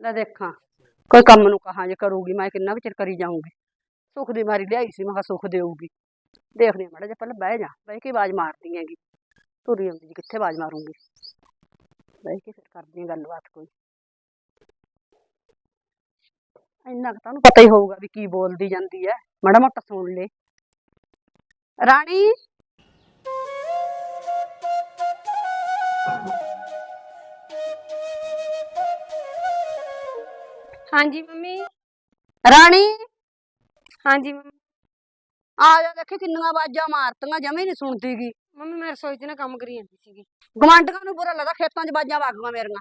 ਲੈ ਦੇਖਾਂ। ਕੋਈ ਕੰਮ ਨੂੰ ਕਹਾਂ, ਜੇ ਕਰੂਗੀ, ਮੈਂ ਕਿੰਨਾ ਕੁ ਚਿਰ ਕਰੀ ਜਾਊਂਗੀ। ਸੁੱਖ ਦੀ ਮਾਰੀ ਲਿਆਈ ਸੀ, ਮੈਂ ਕਿਹਾ ਸੁੱਖ ਦੇਊਗੀ। ਦੇਖਦੀ ਹਾਂ ਮਾੜਾ ਪਹਿਲਾਂ ਬਹਿ ਜਾ। ਬਹਿ ਕੇ ਆਵਾਜ਼ ਮਾਰਦੀ ਹੈਗੀ। ਤੁਰੀ ਆਉਂਦੀ ਜੀ, ਕਿੱਥੇ ਆਵਾਜ਼ ਮਾਰੂੰਗੀ? ਬਹਿ ਕੇ ਫਿਰ ਕਰਦੀ ਹਾਂ ਗੱਲਬਾਤ ਕੋਈ। ਇੰਨਾ ਕੁ ਤੁਹਾਨੂੰ ਪਤਾ ਹੀ ਹੋਊਗਾ ਵੀ ਕੀ ਬੋਲਦੀ ਜਾਂਦੀ ਹੈ। ਮਾੜਾ ਮੋਟਾ ਸੁਣ ਲੈ। ਰਾਣੀ! ਹਾਂਜੀ ਮੰਮੀ। ਰਾਣੀ। ਹਾਂਜੀ ਮੰਮੀ। ਆ ਜਾ ਦੇਖੀ ਕਿੰਨੀਆਂ ਆਵਾਜ਼ਾਂ ਮਾਰਤੀਆਂ ਜਮੇ ਨਹੀਂ ਸੁਣਦੀਗੀ ਮੰਮੀ ਮੈਂ ਰਸੋਈ 'ਚ ਨਾ ਕੰਮ ਕਰੀ ਜਾਂਦੀ ਸੀਗੀ। ਗਵਾਂਢੀਆਂ ਨੂੰ ਬੁਰਾ ਲੱਗਦਾ ਖੇਤਾਂ 'ਚ ਆਵਾਜ਼ਾਂ ਵਾਗੀਆਂ ਮੇਰੀਆਂ।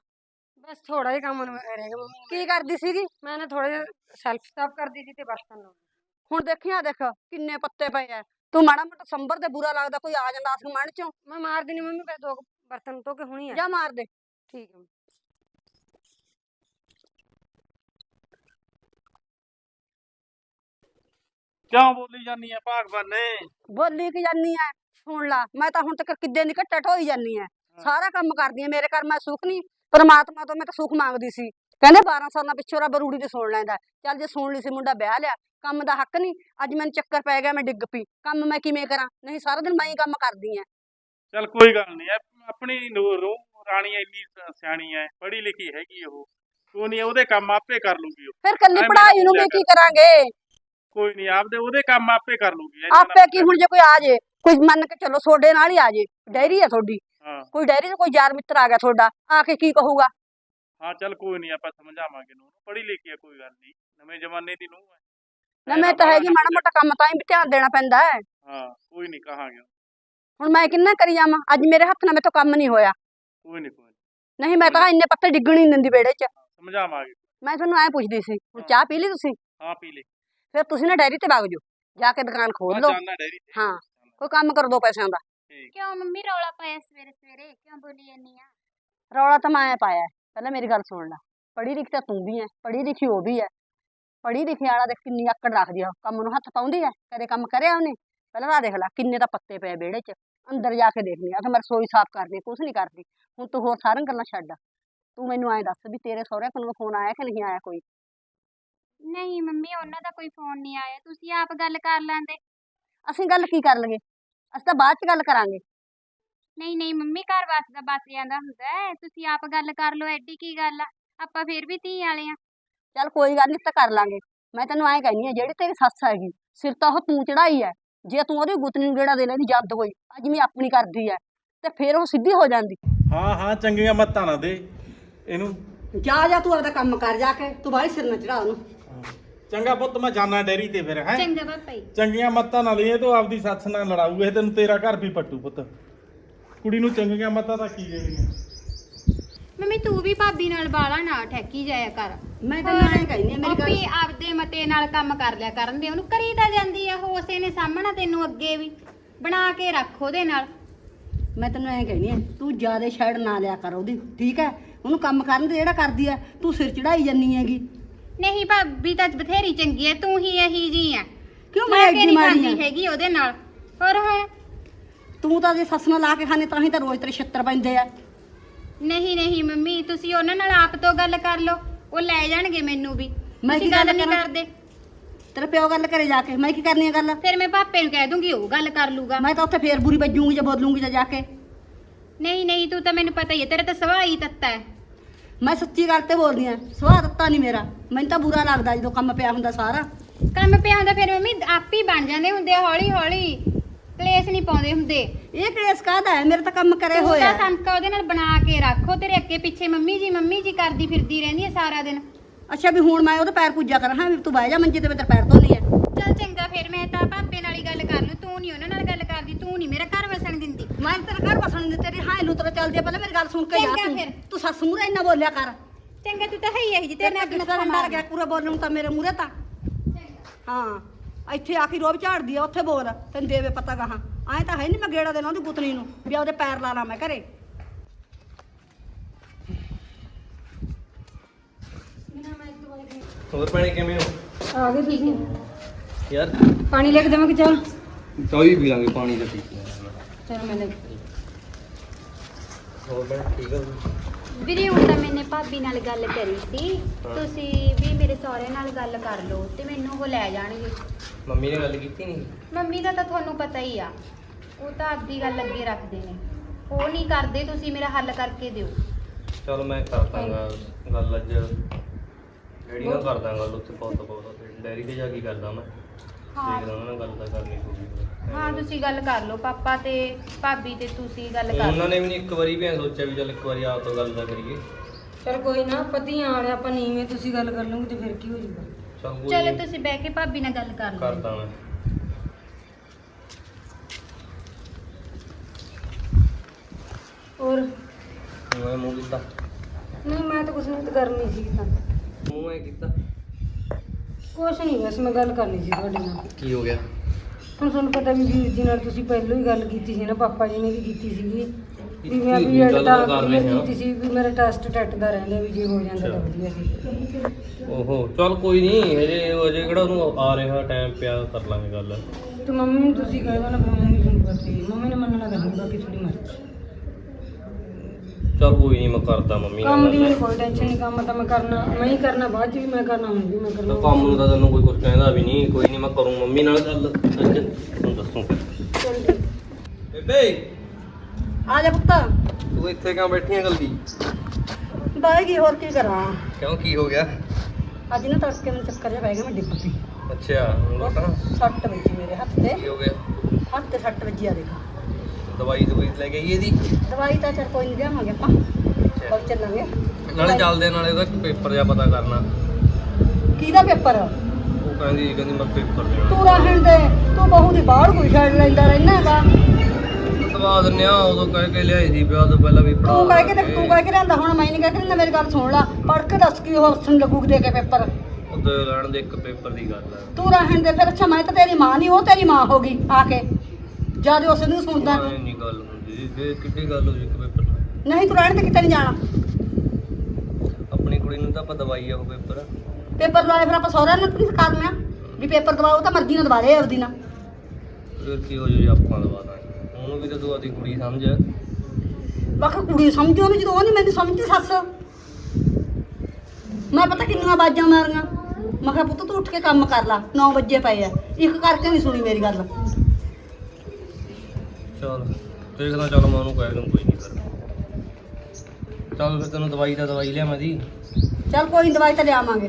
ਬਸ ਥੋੜਾ ਜਿਹਾ ਕੰਮ ਨੂੰ ਰਹਿ ਗਿਆ ਮੰਮੀ ਕੀ ਕਰਦੀ ਸੀਗੀ? ਮੈਂ ਨਾ ਥੋੜਾ ਜਿਹਾ ਸੈਲਫ ਸਟਾਪ ਕਰਦੀ ਸੀ ਤੇ ਬਰਤਨ ਲਾਉਂਦੀ ਹੁਣ ਦੇਖਿਆ ਦੇਖ ਕਿੰਨੇ ਪੱਤੇ ਪਏ ਐ। ਤੂੰ ਮਾੜਾ ਮੋਟਾ ਸੰਭਰ ਤੇ ਬੁਰਾ ਲੱਗਦਾ ਕੋਈ ਆ ਜਾਂਦਾ ਗੁਆਂਢ ਚੋਂ। ਮੈਂ ਮਾਰਦੀ ਨਹੀਂ ਮੰਮੀ ਬਸ ਦੋ ਕੁ ਬਰਤਨ ਧੋ ਕੇ ਹੁਣੀ ਆ। ਜਾ ਮਾਰ ਦੇ। ਠੀਕ ਹੈ ਕਿਉਂ ਬੋਲੀ ਜਾਨੀ ਆ ਭਾਗਵਾਨੇ? ਬੋਲੀ ਕਿ ਜਾਨੀ ਐ? ਸੁਣ ਲਾ ਮੈਂ ਤਾਂ ਹੁਣ ਤੱਕ ਕਿੱਦੇ ਦੀ ਘੱਟਾ ਢੋਈ ਜਾਨੀ ਐ। ਸਾਰਾ ਕੰਮ ਕਰਦੀ ਐ ਮੇਰੇ ਘਰ ਮੈਂ ਸੁੱਖ ਨਹੀਂ ਪਰਮਾਤਮਾ ਤੋਂ ਮੈਂ ਤਾਂ ਸੁੱਖ ਮੰਗਦੀ ਸੀ। ਕਹਿੰਦੇ 12 ਸਾਲਾਂ ਪਿੱਛੋਂ ਰੱਬ ਰੂੜੀ ਤੇ ਸੁਣ ਲੈਂਦਾ ਚੱਲ ਜੇ ਸੁਣ ਲਈ ਸੀ ਮੁੰਡਾ ਵਿਆਹ ਲਿਆ। ਕੰਮ ਦਾ ਹੱਕ ਨਹੀਂ ਅੱਜ ਮੈਨੂੰ ਚੱਕਰ ਪੈ ਗਿਆ ਮੈਂ ਡਿੱਗ ਪਈ। ਕੰਮ ਮੈਂ ਕਿਵੇਂ ਕਰਾਂ? ਨਹੀਂ ਸਾਰਾ ਦਿਨ ਮੈਂ ਹੀ ਕੰਮ ਕਰਦੀ ਐ। ਚੱਲ ਕੋਈ ਗੱਲ ਨਹੀਂ ਆਪਣੀ ਨੂਰ ਰਾਣੀ ਇੰਨੀ ਸਿਆਣੀ ਐ। ਪੜ੍ਹੀ ਲਿਖੀ ਹੈਗੀ ਉਹ। ਤੂੰ ਨਹੀਂ ਉਹਦੇ ਕੰਮ ਆਪੇ ਕਰ ਲੂਗੀ ਉਹ। ਫਿਰ ਕੱਲੀ ਐਵੇਂ ਨਾ ਪੜਾਈ ਨੂੰ ਵੀ ਬੋਲਿਆ ਕੀ ਕਰਾਂਗੇ? ਕੋਈ ਨਹੀਂ ਆਪਦੇ ਉਹਦੇ ਕੰਮ ਆਪੇ ਕਰ ਲੂਗੀ ਆਪੇ ਕੀ ਹੁਣ ਜੇ ਕੋਈ ਆ ਜੇ ਕੋਈ ਮੰਨ ਕੇ ਚੱਲੋ ਤੁਹਾਡੇ ਨਾਲ ਹੀ ਆ ਜੇ ਡੈਰੀ ਆ ਤੁਹਾਡੀ। ਹਾਂ। ਕੋਈ ਡੈਰੀ ਤੋਂ ਕੋਈ ਯਾਰ ਮਿੱਤਰ ਆ ਗਿਆ ਤੁਹਾਡਾ ਆ ਕੇ ਕੀ ਕਹੂਗਾ? ਹਾਂ ਚੱਲ ਕੋਈ ਨਹੀਂ ਆਪਾਂ ਸਮਝਾਵਾਂਗੇ ਨੂੰ ਪੜ੍ਹੀ ਲਿਖੀ ਐ ਕੋਈ ਗੱਲ ਨਹੀਂ ਨਵੇਂ ਜ਼ਮਾਨੇ ਦੀ ਨੂੰ ਨਾ ਮੈਂ ਤਾਂ ਹੈਗੀ ਮਾੜਾ ਮੋਟਾ ਕੰਮ ਤਾਂ ਹੀ ਵੀ ਧਿਆਨ ਦੇਣਾ ਪੈਂਦਾ ਹੈ। ਹਾਂ ਕੋਈ ਨਹੀਂ ਕਹਾਂਗੇ। ਹੁਣ ਮੈਂ ਕਿੰਨਾ ਕਰੀ ਜਾਵਾਂ? ਅੱਜ ਮੇਰੇ ਹੱਥ ਨਾਲ ਮੇਥੋਂ ਕੰਮ ਨਹੀਂ ਹੋਇਆ। ਕੋਈ ਨਹੀਂ ਕੋਈ ਨਹੀਂ ਮੈਂ ਤਾਂ ਇੰਨੇ ਪੱਤੇ ਡਿੱਗਣ ਹੀ ਨਹੀਂ ਦਿੰਦੀ ਵਿਹੜੇ 'ਚ। ਸਮਝਾਵਾਂਗੇ। ਮੈਂ ਤੁਹਾਨੂੰ ਐ ਪੁੱਛਦੀ ਸੀ ਹੁਣ ਚਾਹ ਪੀ ਲਈ ਤੁਸੀਂ? ਹਾਂ ਪੀ ਲੈ ਫਿਰ ਤੁਸੀਂ ਨਾ ਡੈਰੀ ਤੇ ਵਗ ਜਾਓ ਜਾ ਕੇ ਦੁਕਾਨ ਖੋਲ ਲਓ। ਜਾਣਾ ਡੈਰੀ ਤੇ। ਹਾਂ ਕੋਈ ਕੰਮ ਕਰ ਦੋ ਪੈਸਿਆਂ ਦਾ। ਠੀਕ। ਕਿਉਂ ਮੰਮੀ ਰੌਲਾ ਪਾਇਆ ਸਵੇਰੇ ਸਵੇਰੇ? ਕਿਉਂ ਬੋਲੀ ਜਾਂਦੀ ਆ? ਰੌਲਾ ਤਾਂ ਮੈਂ ਪਾਇਆ। ਹੈ। ਪਹਿਲਾਂ ਮੇਰੀ ਗੱਲ ਸੁਣ ਲੈ। ਪੜ੍ਹੀ ਲਿਖੀ ਤਾਂ ਤੂੰ ਵੀ ਹੈ ਪੜ੍ਹੀ ਲਿਖੀ ਉਹ ਵੀ ਹੈ ਪੜ੍ਹੀ ਲਿਖੀ ਵਾਲਾ ਦੇਖ ਕਿੰਨੀ ਆਕੜ ਰੱਖਦੀ ਆ ਕੰਮ ਨੂੰ ਹੱਥ ਪਾਉਂਦੀ ਹੈ ਕਦੇ ਕੰਮ ਕਰਿਆ ਉਹਨੇ। ਪਹਿਲਾਂ ਆ ਦੇਖ ਲੈ ਕਿੰਨੇ ਤਾਂ ਪੱਤੇ ਪਏ ਵਿਹੜੇ 'ਚ। ਅੰਦਰ ਜਾ ਕੇ ਦੇਖਣੀ ਆ। ਤਾਂ ਮੈਂ ਰਸੋਈ ਸਾਫ਼ ਕਰਦੀ ਕੁਛ ਨਹੀਂ ਕਰਦੀ। ਹੁਣ ਤੂੰ ਹੋਰ ਸਾਰੀਆਂ ਗੱਲਾਂ ਛੱਡ। ਤੂੰ ਮੈਨੂੰ ਐਂ ਦੱਸ ਵੀ ਤੇਰੇ ਸਹੁਰੇ ਕੋਲੋਂ ਫੋਨ ਆਇਆ ਕਿ ਨਹੀਂ ਆਇਆ ਕੋਈ? ਨਹੀਂ ਮੰਮੀ ਉਹਨਾਂ ਦਾ ਕੋਈ ਫੋਨ ਨਹੀਂ ਆਇਆ। ਤੁਸੀਂ ਆਪ ਗੱਲ ਕਰ ਲੈਂਦੇ। ਅਸੀਂ ਗੱਲ ਕੀ ਕਰ ਲਗੇ ਅਸੀਂ ਤਾਂ ਬਾਅਦ 'ਚ ਗੱਲ ਕਰਾਂਗੇ। ਨਹੀਂ ਨਹੀਂ ਮੰਮੀ ਘਰ ਵਸਦਾ ਬਸ ਜਾਂਦਾ ਹੁੰਦਾ ਹੈ। ਤੁਸੀਂ ਆਪ ਗੱਲ ਕਰ ਲਓ ਐਡੀ ਕੀ ਗੱਲ ਆ? ਆਪਾਂ ਫੇਰ ਵੀ ਧੀ ਵਾਲੇ ਆ। ਚੱਲ ਕੋਈ ਗੱਲ ਨਹੀਂ ਤਾਂ ਕਰ ਲਾਂਗੇ। ਮੈਂ ਤੈਨੂੰ ਐਂ ਕਹਿੰਦੀ ਆ ਜਿਹੜੀ ਤੇਰੀ ਸੱਸ ਹੈਗੀ ਸਿਰ ਤਾਂ ਉਹ ਤੂੰ ਚੜਾਈ ਹੈ। ਜੇ ਤੂੰ ਉਹਦੀ ਗੁੱਤਨੀ ਨੂੰ ਗੇੜਾ ਦੇ ਲੈਂਦੀ ਜਦ ਹੋਈ ਅੱਜ ਵੀ ਆਪਣੀ ਕਰਦੀ ਹੈ ਤੇ ਫਿਰ ਉਹ ਸਿੱਧੀ ਹੋ ਜਾਂਦੀ। ਹਾਂ ਹਾਂ ਚੰਗੀਆਂ ਮੱਤਾਂ ਨਾ ਦੇ। ਇਹਨੂੰ ਜਾ ਜਾ ਤੂੰ ਆਪਦਾ ਕੰਮ ਕਰ ਜਾ ਕੇ ਤੂੰ ਬਾਹਰ ਸਿਰ ਨਾ ਚੜਾ ਉਹਨੂੰ। ਚੰਗਾ ਪੁੱਤ ਮੈਂ ਜਾਣਾ ਡੈਰੀ ਤੇ ਫਿਰ ਹੈ? ਚੰਗਾ ਪਾਪਾ ਜੀ। ਚੰਗੀਆਂ ਮੱਤਾਂ ਨਾਲ ਇਹ ਤੋਂ ਆਪਦੀ ਸੱਸ ਨਾਲ ਲੜਾਊ ਇਹ ਤੈਨੂੰ ਤੇਰਾ ਘਰ ਵੀ ਪੱਟੂ ਪੁੱਤ। ਕੁੜੀ ਨੂੰ ਚੰਗੀਆਂ ਮੱਤਾਂ ਤਾਂ ਕੀ ਦੇਣੀਆਂ? ਮੰਮੀ ਤੂੰ ਵੀ ਭਾਬੀ ਨਾਲ ਬਾਲਾ ਨਾ ਠੱਕੀ ਜਾਇਆ ਕਰ। ਮੈਂ ਤੈਨੂੰ ਐਂ ਕਹਿੰਦੀ ਆ ਮੇਰੀ ਗੱਲ ਭਾਬੀ ਆਪਦੇ ਮਤੇ ਨਾਲ ਕੰਮ ਕਰ ਲਿਆ ਕਰਨ ਦੇ ਉਹਨੂੰ ਕਰੀ ਤਾਂ ਜਾਂਦੀ ਆ ਹੋਸੇ ਨੇ ਸਾਹਮਣਾ ਤੈਨੂੰ ਅੱਗੇ ਵੀ। ਬਣਾ ਕੇ ਰੱਖ ਉਹਦੇ ਨਾਲ। ਮੈਂ ਤੈਨੂੰ ਐਂ ਕਹਿੰਦੀ ਆ ਤੂੰ ਜਿਆਦੇ ਛੜ ਨਾ ਲਿਆ ਕਰ ਉਹਦੀ ਠੀਕ ਹੈ? ਉਹਨੂੰ ਕੰਮ ਕਰਨ ਦੇ ਜਿਹੜਾ ਕਰਦੀ ਆ ਤੂੰ ਸਿਰ ਚੜਾਈ ਜੰਨੀ ਹੈਗੀ। ਨਹੀਂ ਭਾਬੀ ਤਾਂ ਬਥੇਰੀ ਚੰਗੀ ਐ ਤੂੰ ਹੀ ਇਹੀ ਜੀ ਆ ਕਿਉਂ ਮੈਂ ਲਾ ਕੇ ਐਡੀ ਨਹੀਂ ਮਾੜੀ ਖਾਂਦੀ ਆ? ਹੈਗੀ ਉਹਦੇ ਨਾਲ। ਹੋਰ ਹੁਣ? ਤੂੰ ਤਾਂ ਜੇ ਸੱਸ ਨਾਲ ਲਾ ਕੇ ਖਾਣੇ ਤਾਂ ਹੀ ਤਾਂ ਰੋਜ਼ ਤੇਰੇ ਛਿੱਤਰ ਪੈਂਦੇ ਆ। ਨਹੀਂ ਨਹੀਂ ਮੰਮੀ ਤੁਸੀਂ ਉਹਨਾਂ ਨਾਲ ਆਪ ਤੋਂ ਗੱਲ ਕਰ ਲਓ। ਉਹ ਲੈ ਜਾਣਗੇ ਮੈਨੂੰ ਵੀ। ਮੈਂ ਤੁਸੀਂ ਕੀ ਗੱਲ ਗੱਲ ਨਹੀਂ ਕਰਾਂ? ਕਰਦੇ। ਤੇਰੇ ਪਿਓ ਗੱਲ ਕਰੇ ਜਾ ਕੇ ਮੈਂ ਕੀ ਕਰਨੀ ਆ ਗੱਲ? ਫਿਰ ਮੈਂ ਪਾਪੇ ਨੂੰ ਕਹਿ ਦੂੰਗੀ ਉਹ ਗੱਲ ਕਰ ਲੂਗਾ। ਮੈਂ ਤਾਂ ਉੱਥੇ ਫੇਰ ਬੁਰੀ ਵੱਜੂਗੀ ਜੇ ਬੋਲੂਗੀ ਜੇ ਜਾ ਕੇ। ਨਹੀਂ ਨਹੀਂ ਤੂੰ ਤਾਂ ਮੈਨੂੰ ਪਤਾ ਹੀ ਹੈ ਤੇਰਾ ਤਾਂ ਸੁਭਾਅ ਹੀ ਤੱਤਾ ਹੈ ਮੈਂ ਸੱਚੀ ਗੱਲ ਤੇ ਬੋਲਦੀ ਆ ਸੁਭਾਅ ਦਿੱਤਾ ਨਹੀਂ ਮੇਰਾ। ਮੈਨੂੰ ਤਾਂ ਬੁਰਾ ਲੱਗਦਾ ਜਦੋਂ ਕੰਮ ਪਿਆ ਹੁੰਦਾ ਸਾਰਾ। ਕੰਮ ਪਿਆ ਹੁੰਦਾ ਫਿਰ ਮੰਮੀ ਆਪ ਹੀ ਬਣ ਜਾਂਦੇ ਹੁੰਦੇ ਆ ਹੌਲੀ ਹੌਲੀ ਕਲੇਸ਼ ਨਹੀਂ ਪਾਉਂਦੇ ਹੁੰਦੇ। ਇਹ ਕਲੇਸ਼ ਕਾਹਦਾ ਹੈ? ਮੇਰੇ ਤਾਂ ਕੰਮ ਕਰੇ ਹੋਇਆ ਤਾਂ ਸੰਕਾ ਉਹਦੇ ਨਾਲ ਬਣਾ ਕੇ ਰੱਖੋ ਤੇਰੇ ਅੱਗੇ ਪਿੱਛੇ ਮੰਮੀ ਜੀ ਮੰਮੀ ਜੀ ਕਰਦੀ ਫਿਰਦੀ ਰਹਿੰਦੀ ਹੈ ਸਾਰਾ ਦਿਨ। ਅੱਛਾ ਵੀ ਹੁਣ ਮੈਂ ਉਹਦੇ ਪੈਰ ਪੂਜਾ ਕਰਾਂ ਹਾਂ ਵੀ ਤੂੰ ਬਹਿ ਜਾ ਮੰਜੇ ਤੇ ਮੈਂ ਤੇਰੇ ਪੈਰ ਧੋਨੀ ਆ। ਚੰਗਾ ਫਿਰ ਮੈਂ ਤਾਂ ਪਾਪੇ ਨਾਲ ਹੀ ਗੱਲ ਕਰ ਲੂ ਤੂੰ ਨਹੀਂ ਉਹਨਾਂ ਨਾਲ ਗੱਲ ਕਰਦੀ ਤੂੰ ਨਹੀਂ ਮੇਰਾ ਘਰ ਵਸਣ ਦਿੰਦੀ। ਮੈਂ ਤੇਰੇ ਘਰ ਵਸਣ ਨਹੀਂ ਤੇਰੀ ਹਾਂ ਲੂਤਰਾ ਚੱਲਦੀ ਆ ਪਹਿਲਾਂ ਮੇਰੀ ਗੱਲ ਸੁਣ ਕੇ ਜਾ ਚੰਗਾ ਤੂੰ। ਫਿਰ। ਤੂੰ ਸੱਸ ਮੂਰੇ ਇੰਨਾ ਬੋਲਿਆ ਕਰ। ਚੰਗਾ ਤੂੰ ਤਾਂ ਹੈ ਹੀ ਇਹੀ ਜੀ ਤੇਰੇ ਤੇਰੇ ਨਾਲ ਨਾਲ ਕਿਸਾ ਡਰ ਗਿਆ ਪੂਰਾ ਬੋਲਣ ਨੂੰ ਤਾਂ ਮੇਰੇ ਮੂਰੇ ਤਾਂ। ਹਾਂ ਇੱਥੇ ਆ ਕੇ ਰੋਬ ਝਾੜਦੀ ਆ ਉੱਥੇ ਬੋਲ ਤੈਨੂੰ ਦੇਵੇ ਪਤਾ ਗਾਹਾਂ। ਐਂ ਤਾਂ ਹੈ ਨਹੀਂ ਮੈਂ ਗੇੜਾ ਦੇਣਾ ਉਹਦੀ ਗੁੱਤਨੀ ਨੂੰ ਵੀ ਉਹਦੇ ਪੈਰ ਲਾ ਲਾ ਮੈਂ ਘਰੇ। ਹੋਰ ਭੈਣੇ ਕਿਵੇਂ ਹੋ? ਆ ਗਏ ਤੁਸੀਂ। ਯਾਰ। ਪਾਣੀ ਲੈ ਕੇ ਦੇਵਾਂ ਕਿ ਚਾਹ ਚਾਹ ਵੀ ਪੀ ਲਾਂਗੇ ਪਾਣੀ ਦਾ ਠੀਕ ਹੈ। ਚਲ ਮੈਂ ਲੈ ਹੋਰ ਭੈਣੇ ਠੀਕ ਹੋ ਵੀਰੇ ਹੁਣ ਤਾਂ ਮੈਨੇ ਭਾਬੀ ਨਾਲ ਗੱਲ ਕਰੀ ਸੀ। ਹਾਂ। ਤੁਸੀਂ ਵੀ ਮੇਰੇ ਸਹੁਰੇ ਨਾਲ ਗੱਲ ਕਰ ਲਓ ਤੇ ਮੈਨੂੰ ਉਹ ਲੈ ਜਾਣਗੇ। ਮੰਮੀ ਨੇ ਗੱਲ ਕੀਤੀ ਨਹੀਂ? ਮੰਮੀ ਦਾ ਤਾਂ ਤੁਹਾਨੂੰ ਪਤਾ ਹੀ ਆ। ਉਹ ਤਾਂ ਆਪਦੀ ਗੱਲ ਅੱਗੇ ਰੱਖਦੇ ਨੇ। ਉਹ ਨਹੀਂ ਕਰਦੇ ਤੁਸੀਂ ਮੇਰਾ ਹੱਲ ਕਰਕੇ ਦਿਓ। ਚਲ ਮੈਂ ਕਰ ਦਾਂਗਾ ਗੱਲ ਅੱਜ। ਡੈਡੀ ਨਾਲ ਕਰਦਾ ਗੱਲ ਉੱਥੇ ਬਹੁਤ ਬਹੁਤ ਡੈਡੀ ਤੇ ਜਾ ਕੇ ਕਰਦਾ ਮੈਂ। ਹਾਂ। ਦੇਖਦਾ ਉਹਨਾਂ ਨਾਲ ਗੱਲ ਤਾਂ ਕਰਨੀ ਪਊਗੀ। ਹਾਂ ਤੁਸੀਂ ਗੱਲ ਕਰ ਲਓ ਪਾਪਾ ਤੇ ਭਾਬੀ ਤੇ ਤੁਸੀਂ ਗੱਲ ਕਰ ਉਹਨਾਂ ਲਓ। ਨੇ ਵੀ ਨਹੀਂ ਇੱਕ ਵਾਰੀ ਵੀ ਐਂ ਸੋਚਿਆ ਵੀ ਚੱਲ ਇੱਕ ਵਾਰੀ ਆਪ ਤੋਂ ਗੱਲ ਤਾਂ ਕਰੀਏ। ਚਲ ਕੋਈ ਨਾ ਪਤੀਆਂ ਵਾਲੇ ਆਪਾਂ ਨੀਵੇਂ ਤੁਸੀਂ ਗੱਲ ਕਰ ਲਓਗੇ ਤੇ ਫਿਰ ਕੀ ਹੋ ਜਾਊਗਾ। ਚੱਲ ਕੋਈ ਚਲੋ ਨੀ, ਤੁਸੀਂ ਬਹਿ ਕੇ ਭਾਬੀ ਨਾਲ ਗੱਲ ਕਰ ਲਓ। ਕਰਦਾ ਮੈਂ। ਹੋਰ? ਮੈਂ ਮੂੰਹ ਕੀਤਾ। ਨਹੀਂ ਮੈਂ ਤਾਂ ਕੁਛ ਨਹੀਂ ਤਾਂ ਕਰਨੀ ਸੀ। ਤਾਂ ਮੂੰਹ ਐ ਕੀਤਾ। ਕੁਛ ਨਹੀਂ ਬਸ ਮੈਂ ਗੱਲ ਕਰਨੀ ਸੀ ਤੁਹਾਡੇ ਨਾਲ। ਕੀ ਹੋ ਗਿਆ? ਹੁਣ ਤੁਹਾਨੂੰ ਪਤਾ ਵੀ ਵੀਰ ਜੀ ਨਾਲ ਤੁਸੀਂ ਪਹਿਲਾਂ ਹੀ ਗੱਲ ਕੀਤੀ ਸੀ ਨਾ ਪਾਪਾ ਜੀ ਨੇ ਵੀ ਕੀਤੀ ਸੀਗੀ। ਵੀ ਮੈਂ ਵੀ ਗੱਲ ਐਡਾ ਕਰ ਰਹੇ ਹਾਂ। ਕੀਤੀ ਸੀ ਵੀ ਮੇਰਾ ਟੈਸਟ ਟੈਟ ਦਾ ਰਹਿੰਦਾ ਵੀ ਜੇ ਹੋ ਜਾਂਦਾ ਤਾਂ ਵਧੀਆ ਸੀ। ਓਹੋ ਚੱਲ ਕੋਈ ਨਹੀਂ ਹਜੇ ਹਜੇ ਕਿਹੜਾ ਉਹਨੂੰ ਆ ਰਿਹਾ ਟਾਈਮ ਪਿਆ ਕਰ ਲਾਂਗੇ ਗੱਲ। ਤੇ ਮੰਮੀ ਨੂੰ ਤੁਸੀਂ ਕਹਿ ਨਾ ਮੰਮੀ ਨੂੰ ਕਰਦੀ ਮੰਮੀ ਨੇ ਮੰਨਣਾ ਤਾਂ ਬਾਕੀ ਥੋੜੀ ਮਰਜ਼ੀ। ਚੱਲ ਕੋਈ ਨਹੀਂ ਮੈਂ ਕਰਦਾ ਮੰਮੀ ਨਾਲ ਕੰਮ ਦੀ ਗੱਲ। ਮੈਨੂੰ ਕੋਈ ਟੈਨਸ਼ਨ ਨਹੀਂ ਕੰਮ ਤਾਂ ਮੈਂ ਕਰਨਾ ਮੈਂ ਹੀ ਕਰਨਾ ਬਾਅਦ ਚ ਵੀ ਮੈਂ ਕਰਨਾ ਹੁਣ ਵੀ ਮੈਂ ਕਰਨਾ। ਤਾਂ ਕੰਮ ਨੂੰ ਤਾਂ ਤੈਨੂੰ ਕੋਈ ਕੁਝ ਕਹਿੰਦਾ ਵੀ ਨਹੀਂ ਕੋਈ ਨਹੀਂ ਮੈਂ ਕਰੂੰ ਮੰਮੀ ਨਾਲ ਗੱਲ। ਅੱਜ ਤੈਨੂੰ ਦੱਸੂ। ਚੱਲ ਠੀਕ। ਬੇਬੇ! ਆ ਜਾ ਪੁੱਤ। ਤੂੰ ਇੱਥੇ ਕਿਉਂ ਬੈਠੀ ਆਂ ਗਲਦੀ ਬਾਏਗੀ ਹੋਰ ਕੀ ਕਰਾਂ? ਕਿਉਂ ਕੀ ਹੋ ਗਿਆ? ਅੱਜ ਨਾ ਤੜਕੇ ਮੈਨੂੰ ਚੱਕਰ ਜਿਹਾ ਪੈ ਗਿਆ ਮੈਂ ਡਿੱਗ ਪਈ। ਅੱਛਾ ਹੁਣ ਦੱਸਾਂ ਸੱਟ ਵੱਜੀ ਮੇਰੇ ਹੱਥ ਤੇ। ਕੀ ਹੋ ਗਿਆ? ਹੱਥ ਤੇ ਸੱਟ ਵੱਜੀ ਆ ਦੇਖ। ਦਵਾਈ ਦਵਾਈ ਲੈ ਕੇ ਆਈ ਇਹਦੀ? ਦਵਾਈ ਤਾਂ ਚਲ ਕੋਈ ਨਹੀਂ ਲਿਆਵਾਂਗੇ ਆਪਾਂ। ਕੱਲ ਚੱਲਾਂਗੇ। ਨਾਲੇ ਚੱਲਦੇ ਆ, ਨਾਲੇ ਉਹਦਾ ਪੇਪਰ ਜਿਹਾ ਪਤਾ ਕਰਨਾ। ਕਿਹਦਾ ਪੇਪਰ? ਉਹ ਕਹਿੰਦੀ ਕਹਿੰਦੀ ਮੈਂ ਪੇਪਰ ਦੇਣਾ। ਤੂੰ ਰਹਿਣ ਦੇ ਤੂੰ ਬਹੂ ਦੀ ਬਾਹਰ ਕੋਈ ਛੱਡ ਲੈਂਦਾ ਰਹਿਣਾ ਹੈਗਾ। ਦਵਾ ਦਿੰਨੇ ਆ ਉਦੋਂ ਕਹਿ ਕੇ ਲਿਆਈ ਸੀ ਵਿਆਹ ਤੋਂ ਪਹਿਲਾਂ ਵੀ ਪੜਾ ਤੂੰ ਕਹਿ ਕੇ ਦੇਖ ਤੂੰ ਕਹਿ ਕੇ ਲਿਆਂਦਾ ਹੁਣ ਮੈਂ ਨਹੀਂ ਕਹਿ ਕੇ ਲਿਆਂਦਾ ਮੇਰੀ ਗੱਲ ਸੁਣ ਲੈ। ਪੜ੍ਹ ਕੇ ਦੱਸ ਕੀ ਉਹ ਹੱਸਣ ਲੱਗੂ ਦੇ ਕੇ ਪੇਪਰ। ਉਦੋਂ ਲੈਣ ਦੇ ਇੱਕ ਪੇਪਰ ਦੀ ਗੱਲ ਹੈ ਤੂੰ ਰਹਿਣ ਦੇ ਫਿਰ ਅੱਛਾ ਮੈਂ ਤਾਂ ਤੇਰੀ ਮਾਂ ਨਹੀਂ ਉਹ ਤੇਰੀ ਮਾਂ ਹੋ ਗਈ ਆ ਕੇ। ਜਦ ਉਸ ਨੂੰ ਸੁਣਦਾ। ਨਹੀਂ ਗੱਲ ਹੁੰਦੀ ਫੇਰ ਕਿੱਡੀ ਗੱਲ ਹੋ ਜੀ ਇੱਕ ਪੇਪਰ ਨਾਲ। ਨਹੀਂ ਤੂੰ ਰਹਿਣ ਦੇ ਕਿਤੇ ਨਹੀਂ ਜਾਣਾ? ਆਪਣੀ ਕੁੜੀ ਨੂੰ ਤਾਂ ਆਪਾਂ ਦਵਾਈ ਆ ਉਹ ਪੇਪਰ। ਪੇਪਰ ਦਵਾਏ ਫਿਰ ਆਪਾਂ ਸਹੁਰਿਆਂ ਨੂੰ ਨਹੀਂ ਕਰਨਾ ਵੀ ਪੇਪਰ ਦਵਾਓ ਤਾਂ ਮਰਜ਼ੀ ਨਾਲ ਦਵਾ ਦੇ ਆਪਦੀ ਨਾਲ। ਫਿਰ ਕੀ ਹੋ ਜੂ ਜੀ ਆਪਾਂ ਦਵਾ ਦਾਂਗੇ। ਉਹਨੂੰ ਵੀ ਤਾਂ ਤੂੰ ਆਦੀ ਕੁੜੀ ਸਮਝ। ਬਾਕੀ ਕੁੜੀ ਸਮਝੋ ਉਹਨੂੰ ਜਦੋਂ ਉਹ ਨਹੀਂ ਮੈਨੂੰ ਸਮਝਦੀ ਸੱਸ। ਮੈਂ ਪਤਾ ਕਿੰਨੀਆਂ ਆਵਾਜ਼ਾਂ ਮਾਰੀਆਂ। ਮੈਂ ਕਿਹਾ ਪੁੱਤ ਤੂੰ ਉੱਠ ਕੇ ਕੰਮ ਕਰ ਲੈ 9 ਵਜੇ ਪਏ ਆ। ਇੱਕ ਕਰਕੇ ਨਹੀਂ ਸੁਣੀ ਮੇਰੀ ਗੱਲ। ਚਲ ਦੇਖਦਾ ਚੱਲ ਮੈਂ ਉਹਨੂੰ ਕਹਿ ਦੂੰ ਕੋਈ ਨਹੀਂ ਫਿਰ ਚੱਲ ਫਿਰ ਤੈਨੂੰ ਦਵਾਈ ਤਾਂ ਦਵਾਈ ਲਿਆ ਮੈਂ ਦੀ। ਚੱਲ ਕੋਈ ਨੀ, ਦਵਾਈ ਤਾਂ ਲਿਆਵਾਂਗੇ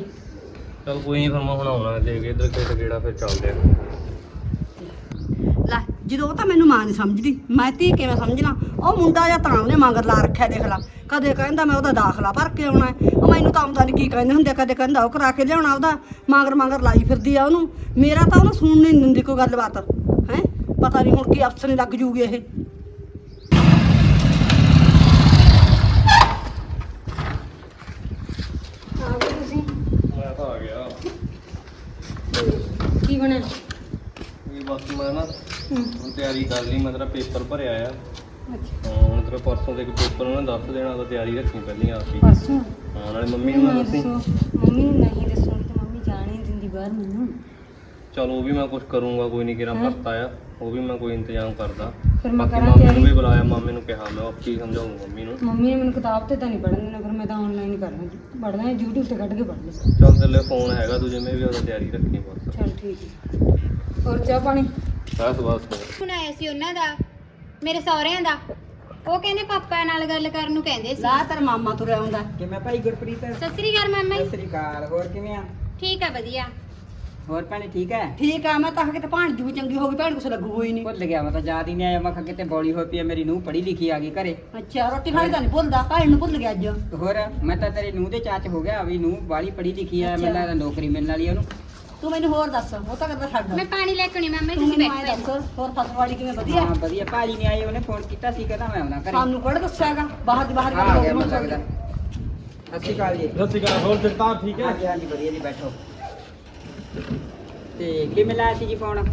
ਚੱਲ ਕੋਈ ਨਹੀਂ ਫਿਰ ਮੈਂ ਹੁਣ ਆਉਣਾ ਦੇ ਕੇ ਇੱਧਰ ਕਿਤੇ ਕਿਹੜਾ ਫਿਰ ਚੱਲਦੇ ਆ। ਲੈ ਜਦੋਂ ਉਹ ਤਾਂ ਮੈਨੂੰ ਮਾਂ ਨਹੀਂ ਸਮਝਦੀ ਮੈਂ ਧੀ ਕਿਵੇਂ ਸਮਝਣਾ? ਉਹ ਮੁੰਡਾ ਜਾਂ ਤਾਂ ਉਹਨੇ ਮੰਗਰ ਲਾ ਰੱਖਿਆ ਦੇਖ ਲਾ। ਕਦੇ ਕਹਿੰਦਾ ਮੈਂ ਉਹਦਾ ਦਾਖਲਾ ਭਰ ਕੇ ਆਉਣਾ ਹੈ। ਉਹ ਮੈਨੂੰ ਤਾਂ ਆਉਂਦਾ ਨਹੀਂ ਕੀ ਕਹਿੰਦੇ ਹੁੰਦੇ ਕਦੇ ਕਹਿੰਦਾ ਉਹ ਕਰਾ ਕੇ ਲਿਆਉਣਾ ਉਹਦਾ ਮੰਗਰ ਮੰਗਰ ਲਾਈ ਫਿਰਦੀ ਆ ਉਹਨੂੰ। ਮੇਰਾ ਤਾਂ ਉਹਨੂੰ ਸੁਣਨ ਨਹੀਂ ਦਿੰਦੀ ਕੋਈ ਗੱਲਬਾਤ ਹੈ? ਪਤਾ ਨਹੀਂ ਹੁਣ ਕੀ ਅਫਸਰ ਨਹੀਂ ਲੱਗ ਜੂਗੀ ਇਹ। ਆ ਗਏ ਤੁਸੀਂ? ਮੈਂ ਤਾਂ ਆ ਗਿਆ। ਕੀ ਬਣਿਆ? ਵੀ ਬਸ ਮੈਂ ਨਾ ਹੁਣ ਤਿਆਰੀ ਕਰ ਲਈ ਮੈਂ ਤੇਰਾ ਪੇਪਰ ਭਰਿਆ ਆ। ਅੱਛਾ। ਹਾਂ, ਹੁਣ ਤੇਰਾ ਪਰਸੋਂ ਦੇ ਪੇਪਰ ਉਹਨੇ ਦੱਸ ਦੇਣਾ ਤਾਂ ਤਿਆਰੀ ਰੱਖੀ ਪਹਿਲੀ ਆਪ ਹੀ ਪਰਸੋਂ? ਹਾਂ ਨਾਲੇ ਮੰਮੀ ਨੂੰ ਨਾ ਮੈਂ ਦੱਸੀ। ਦੱਸੋ। ਮੰਮੀ ਨੂੰ ਨਹੀਂ ਦੱਸੂਗੀ ਤੇ ਮੰਮੀ ਜਾਣ ਹੀ ਨੀ ਦਿੰਦੀ ਬਾਹਰ ਮੈਨੂੰ। ਚਲ ਉਹ ਵੀ ਮੈਂ ਕੁਝ ਕਰੂੰਗਾ ਕੋਈ ਨਹੀਂ ਕਿਰਾ ਹੈਂ? ਪਰਤਾ ਆ ਉਹ ਵੀ ਮੈਂ ਕੋਈ ਇੰਤਜ਼ਾਮ ਕਰਦਾ। ਫਿਰ ਮੈਂ ਬਾਕੀ ਕਰਾਂ ਮਾਮੇ ਨੂੰ ਤਿਆਰੀ? ਵੀ ਬੁਲਾਇਆ ਮਾਮੇ ਨੂੰ ਕਿਹਾ ਮੈਂ ਆਪੀ ਸਮਝਾਉਂਗਾ ਮੰਮੀ ਨੂੰ। ਮੰਮੀ ਨੇ ਮੈਨੂੰ ਕਿਤਾਬ ਤੇ ਤਾਂ ਨਹੀਂ ਪੜ੍ਹਨ ਦੇਣਾ ਫਿਰ ਮੈਂ ਤਾਂ ਆਨਲਾਈਨ ਕਰਨਾ। ਪੜ੍ਹਨਾ ਹੈ YouTube ਤੇ ਕੱਢ ਕੇ ਪੜ੍ਹ ਲੈ ਚੱਲ ਤੇਰੇ ਫੋਨ ਹੈਗਾ ਤੂੰ ਜਿਵੇਂ ਵੀ ਉਹਦਾ ਤਿਆਰੀ ਰੱਖੀ ਬਸ। ਚਲ ਠੀਕ ਹੈ। ਹੋਰ ਚਾਹ ਪਾਣੀ? ਬਸ ਬਸ। ਹੁਣ ਆਇਆ ਸੀ ਉਹਨਾਂ ਦਾ ਮੇਰੇ ਸਹੁਰਿਆਂ ਦਾ। ਉਹ ਕਹਿੰਦੇ ਪਾਪਾ ਨਾਲ ਗੱਲ ਕਰਨ ਨੂੰ ਕਹਿੰਦੇ ਸੀ। ਲਾ ਤੇਰਾ ਮਾਮਾ ਤੁਰਿਆ ਆਉਂਦਾ। ਕਿਵੇਂ ਭਾਈ ਗੁਰਪ੍ਰੀਤ? ਸਤਿ ਸ੍ਰੀ ਅਕਾਲ ਮਾਮਾ ਸਤਿ ਜੀ ਸ੍ਰੀ ਅਕਾਲ ਹੋਰ ਕਿਵੇਂ ਆ? ਠੀਕ ਆ ਵਧੀਆ। ਹੋਰ ਭੈਣੇ ਠੀਕ ਹੈ? ਠੀਕ ਆ ਮੈਂ ਤਾਂ ਕਿਤੇ ਭਾਣ ਜੂ ਚੰਗੀ ਹੋ ਗਈ ਭੈਣ ਕੁਛ ਲੱਗੂ ਹੋਈ ਨਹੀਂ। ਭੁੱਲ ਗਿਆ ਮੈਂ ਤਾਂ ਯਾਦ ਹੀ ਨਹੀਂ ਆਇਆ ਮੈਂ ਕਿਹਾ ਕਿਤੇ ਬੌਲੀ ਹੋਈ ਪਈ ਮੇਰੀ ਨੂੰਹ ਪੜ੍ਹੀ ਲਿਖੀ ਆ ਗਈ ਘਰੇ। ਅੱਛਾ ਰੋਟੀ ਖਾਣੀ ਤਾਂ ਨਹੀਂ ਭੁੱਲਦਾ ਭੈਣ ਨੂੰ ਭੁੱਲ ਗਿਆ ਅੱਜ। ਹੋਰ ਮੈਂ ਤਾਂ ਤੇਰੀ ਨੂੰਹ ਦੇ ਚਾਚ ਹੋ ਗਿਆ ਵੀ ਨੂੰਹ ਬਾਲੀ ਪੜ੍ਹੀ ਲਿਖੀ ਆ ਮੈਨੂੰ ਲੱਗਦਾ ਨੌਕਰੀ ਮਿਲਣ ਵਾਲੀ ਆ ਉਹਨੂੰ। ਤੂੰ ਮੈਨੂੰ ਹੋਰ ਦੱਸ ਉਹ ਤਾਂ ਕਰਦਾ ਛੱਡ। ਮੈਂ ਪਾਣੀ ਲੈ ਕੇ ਆਉਣੀ ਮਾਮਾ ਤੂੰ ਤੁਸੀਂ ਮੈਨੂੰ ਐਂ ਬੈਠੋ ਦੱਸ ਹੋਰ ਕਿਵੇਂ ਵਧੀਆ? ਹਾਂ ਵਧੀਆ ਭਾਜੀ ਨੇ ਆਏ ਉਹਨੇ ਫੋਨ ਕੀਤਾ ਸੀ ਕਹਿੰਦਾ ਮੈਂ ਆਉਣਾ ਘਰੇ। ਸਾਨੂੰ ਕੋੜ ਦੱਸਿਆਗਾ ਬਾਹਰ ਦੀ ਬਾਹਰ ਹਾਂ, ਆ ਗਿਆ ਗੱਲ ਮੈਨੂੰ ਲੱਗਦਾ। ਸਤਿ ਸ੍ਰੀ ਅਕਾਲ ਜੀ। ਸਤਿ ਸ਼੍ਰੀ ਅਕਾਲ ਹੋਰ ਜਗਤਾਰ ਠੀਕ ਹਾਂਜੀ ਹਾਂਜੀ ਵਧੀਆ ਜੀ ਬੈਠੋ। ਤੇ ਕਿਵੇਂ ਲਾਇਆ ਸੀ ਜੀ ਫੋਨ?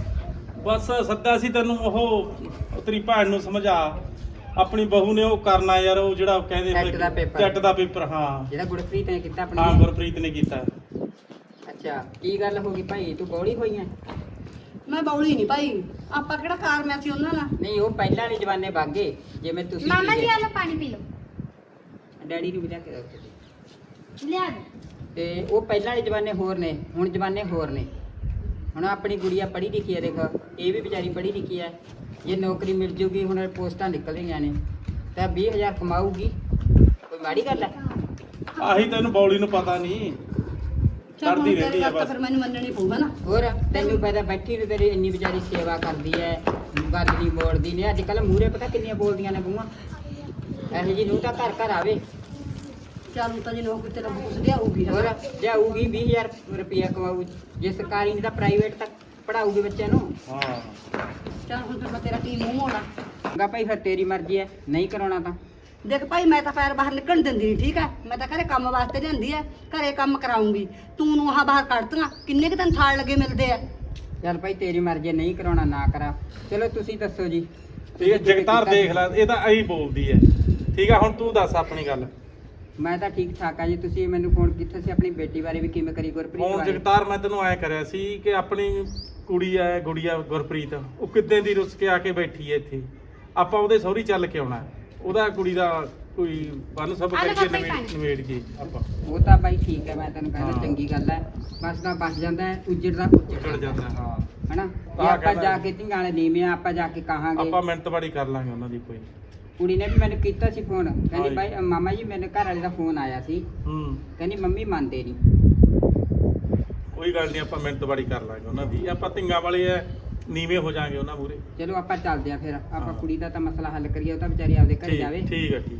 ਬਸ ਸੱਦਾ ਸੀ ਤੈਨੂੰ ਉਹ ਤੇਰੀ ਭੈਣ ਨੂੰ ਸਮਝਾ। ਆਪਣੀ ਬਹੂ ਨੇ ਉਹ ਕਰਨਾ ਯਾਰ ਉਹ ਜਿਹੜਾ ਕਹਿੰਦੇ ਟੈਟ ਦਾ ਪੇਪਰ। ਟੈਟ ਦਾ ਪੇਪਰ ਹਾਂ। ਜਿਹੜਾ ਗੁਰਪ੍ਰੀਤ ਨੇ ਕੀਤਾ ਹਾਂ ਆਪਣੀ ਗੁਰਪ੍ਰੀਤ ਨੇ ਕੀਤਾ। ਅੱਛਾ ਕੀ ਗੱਲ ਹੋ ਗਈ ਭਾਈ? ਤੂੰ ਬੌਲੀ ਹੋਈ ਹੈ ਮੈਂ ਬੌਲੀ ਨਹੀਂ ਭਾਈ। ਆਪਾਂ ਕਿਹੜਾ ਕਾਰ ਮੈਂ ਸੀ ਉਹਨਾਂ ਨਾਲ? ਨਹੀਂ ਉਹ ਪਹਿਲਾਂ ਵਾਲੇ ਜਵਾਨੇ ਬਾਗੇ ਜਿਵੇਂ ਤੁਸੀਂ ਮਾਮਾ ਜੀ ਸੀਗੇ। ਆ ਲਓ ਪਾਣੀ ਪੀ ਲਓ। ਡੈਡੀ ਨੂੰ ਵੀ ਲਿਆ ਕੇ ਦਿਓ ਉੱਥੇ। ਦੀ। ਲਿਆ ਦੇ। ਤੇ ਉਹ ਪਹਿਲਾਂ ਵਾਲੇ ਜਮਾਨੇ ਹੋਰ ਨੇ ਹੁਣ ਜਮਾਨੇ ਹੋਰ ਨੇ। ਹੁਣ ਆਪਣੀ ਗੁੜੀਆ ਪੜ੍ਹੀ ਲਿਖੀ ਹੈ ਦੇਖ ਇਹ ਵੀ ਵਿਚਾਰੀ ਪੜ੍ਹੀ ਲਿਖੀ ਹੈ। ਜੇ ਨੌਕਰੀ ਮਿਲ ਜੂਗੀ ਹੁਣ ਪੋਸਟਾਂ ਨਿਕਲ ਰਹੀਆਂ ਨੇ ਤਾਂ 20000 ਕਮਾਊਗੀ। ਕੋਈ ਮਾੜੀ ਗੱਲ ਹੈ? ਆਹੀ ਤੈਨੂੰ ਬੌਲੀ ਨੂੰ ਪਤਾ ਨਹੀਂ। ਕਰਦੀ ਰਹਿੰਦੀ ਆ ਬਸ। ਫਿਰ ਮੈਨੂੰ ਮੰਨਣੀ ਪਊਗਾ ਨਾ। ਹੋਰ ਤੈਨੂੰ ਪਤਾ ਬੈਠੀ ਨੂੰ ਤੇਰੀ ਇੰਨੀ ਵਿਚਾਰੀ ਸੇਵਾ ਕਰਦੀ ਹੈ ਗੱਲ ਨਹੀਂ ਮੋੜਦੀ ਨੇ। ਅੱਜ ਕੱਲ ਮੂਰੇ ਪਤਾ ਕਿੰਨੀਆਂ ਬੋਲਦੀਆਂ ਨੇ ਬੂਆਂ ਇਹੋ ਜੀ ਨੂੰ ਤਾਂ ਘਰ ਘਰ ਆਵੇ। ਚੱਲ ਹੁਣ ਤਾਂ ਜੀ ਨੌਕਰੀ ਤੇਰਾ ਬੂਸ ਲਿਆਊਗੀ ਨਾ। ਹੋਰ ਜਾਊਗੀ 20000 ਰੁਪਇਆ ਕਮਾਊ ਜੇ। ਸਰਕਾਰੀ ਨਹੀਂ ਤਾਂ ਪ੍ਰਾਈਵੇਟ ਤੱਕ ਪੜਾਊਗੀ ਬੱਚਿਆਂ ਨੂੰ। ਹਾਂ ਚੱਲ ਹੁਣ ਫਿਰ ਮੈਂ ਤੇਰਾ ਕੀ ਮੂੰਹ ਮੋੜਾ? ਗਾ ਭਾਈ ਫਿਰ ਤੇਰੀ ਮਰਜ਼ੀ ਹੈ। ਨਹੀਂ ਕਰਾਉਣਾ ਤਾਂ। ਦੇਖ ਭਾਈ ਮੈਂ ਤਾਂ ਪੈਰ ਬਾਹਰ ਨਿਕਲਣ ਦਿੰਦੀ ਨਹੀਂ ਠੀਕ ਹੈ? ਮੈਂ ਤਾਂ ਘਰੇ ਕੰਮ ਵਾਸਤੇ ਲਿਆਂਦੀ ਹੈ। ਘਰੇ ਕੰਮ ਕਰਾਉਂਗੀ ਤੂੰ ਨੂੰ ਆਹ ਬਾਹਰ ਕੱਢਤੀਆਂ। ਕਿੰਨੇ ਕੁ ਦਿਨ ਥਾਲ ਲੱਗੇ ਮਿਲਦੇ ਆ? ਚੱਲ ਭਾਈ ਤੇਰੀ ਮਰਜ਼ੀ ਹੈ, ਨਹੀਂ ਕਰਾਉਣਾ ਨਾ ਕਰਾ ਚਲੋ ਤੁਸੀਂ ਦੱਸੋ ਜੀ। ਇਹ ਜਗਤਾਰ ਦੇਖ ਲੈ ਇਹ ਤਾਂ ਐਂ ਬੋਲਦੀ ਹੈ। ਠੀਕ ਆ ਹੁਣ ਤੂੰ ਦੱਸ ਆਪਣੀ ਗੱਲ। ਮੈਂ ਤਾਂ ਠੀਕ ਠਾਕ ਆ ਜੀ। ਤੁਸੀਂ ਮੈਨੂੰ ਫੋਨ ਕੀਤਾ ਸੀ ਆਪਣੀ ਬੇਟੀ ਬਾਰੇ ਵੀ ਕਿਵੇਂ ਕਰੀ ਗੁਰਪ੍ਰੀਤ ਹੁਣ ਬਾਰੇ? ਜਗਤਾਰ ਮੈਂ ਤੈਨੂੰ ਐ ਕਰਿਆ ਸੀ ਕਿ ਆਪਣੀ ਕੁੜੀ ਐ ਗੁੜੀਆ ਗੁਰਪ੍ਰੀਤ ਉਹ ਕਿੱਦਾਂ ਦੀ ਰੁੱਸ ਕੇ ਆ ਕੇ ਬੈਠੀ ਐ ਇੱਥੇ? ਆਪਾਂ ਉਹਦੇ ਸਹੁਰੀ ਚੱਲ ਕੇ ਆਉਣਾ। ਉਹਦਾ ਕੁੜੀ ਦਾ ਕੋਈ ਬੰਨ ਸਭ ਆ ਲੈ ਕਰਕੇ ਜੀ ਨਵੇੜ ਨਵੇੜ ਕੇ ਆਪਾਂ। ਉਹ ਤਾਂ ਭਾਈ ਠੀਕ ਹੈ ਮੈਂ ਤੈਨੂੰ ਕਹਿੰਦਾ। ਚੰਗੀ ਗੱਲ ਹੈ ਬਸ ਤਾਂ ਬਚ ਜਾਂਦਾ ਹੈ ਉੱਜੜ ਦਾ ਉੱਜੜ ਜਾਂਦਾ। ਹਾਂ। ਹਨਾ? ਤਾਂ ਆਪਾਂ ਕਹਿੰਦਾ ਜਾ ਕੇ ਵਾਲੇ ਨੀਵੇਂ ਆ, ਆਪਾਂ ਜਾ ਕੇ ਕਹਾਂਗੇ। ਆਪਾਂ ਮਿਹਨਤ ਬੜੀ ਕਰ ਲਾਂਗੇ ਉਹਨਾਂ ਦੀ ਕੋਈ। ਕੁੜੀ ਨੇ ਵੀ ਮੈਨੂੰ ਕੀਤਾ ਸੀ ਫੋਨ। ਕਹਿੰਦੀ ਹਾਂਜੀ। ਭਾਈ ਅ, ਮਾਮਾ ਜੀ ਮੇਰੇ ਘਰ ਵਾਲੇ ਦਾ ਫੋਨ ਆਇਆ ਸੀ। ਹੂੰ। ਕਹਿੰਦੀ ਮੰਮੀ ਮੰਨਦੇ ਨਹੀਂ ਕੋਈ ਗੱਲ ਨਹੀਂ ਆਪਾਂ ਮਿਹਨਤ ਬੜੀ ਕਰ ਲਾਂਗੇ ਉਹਨਾਂ ਦੀ। ਆਪਾਂ ਧੀਆਂ ਵਾਲੇ ਐ ਨੀਵੇਂ ਹੋ ਜਾਾਂਗੇ ਉਹਨਾਂ ਮੂਰੇ ਚਲੋ ਆਪਾਂ ਚੱਲਦੇ ਆ ਫਿਰ। ਆਪਾਂ ਹਾਂ। ਕੁੜੀ ਦਾ ਤਾਂ ਮਸਲਾ ਹੱਲ ਕਰੀਏ ਉਹ ਤਾਂ ਵਿਚਾਰੀ ਆਪਦੇ ਘਰੇ ਜਾਵੇ। ਠੀਕ ਠੀਕ ਹੈ ਠੀਕ।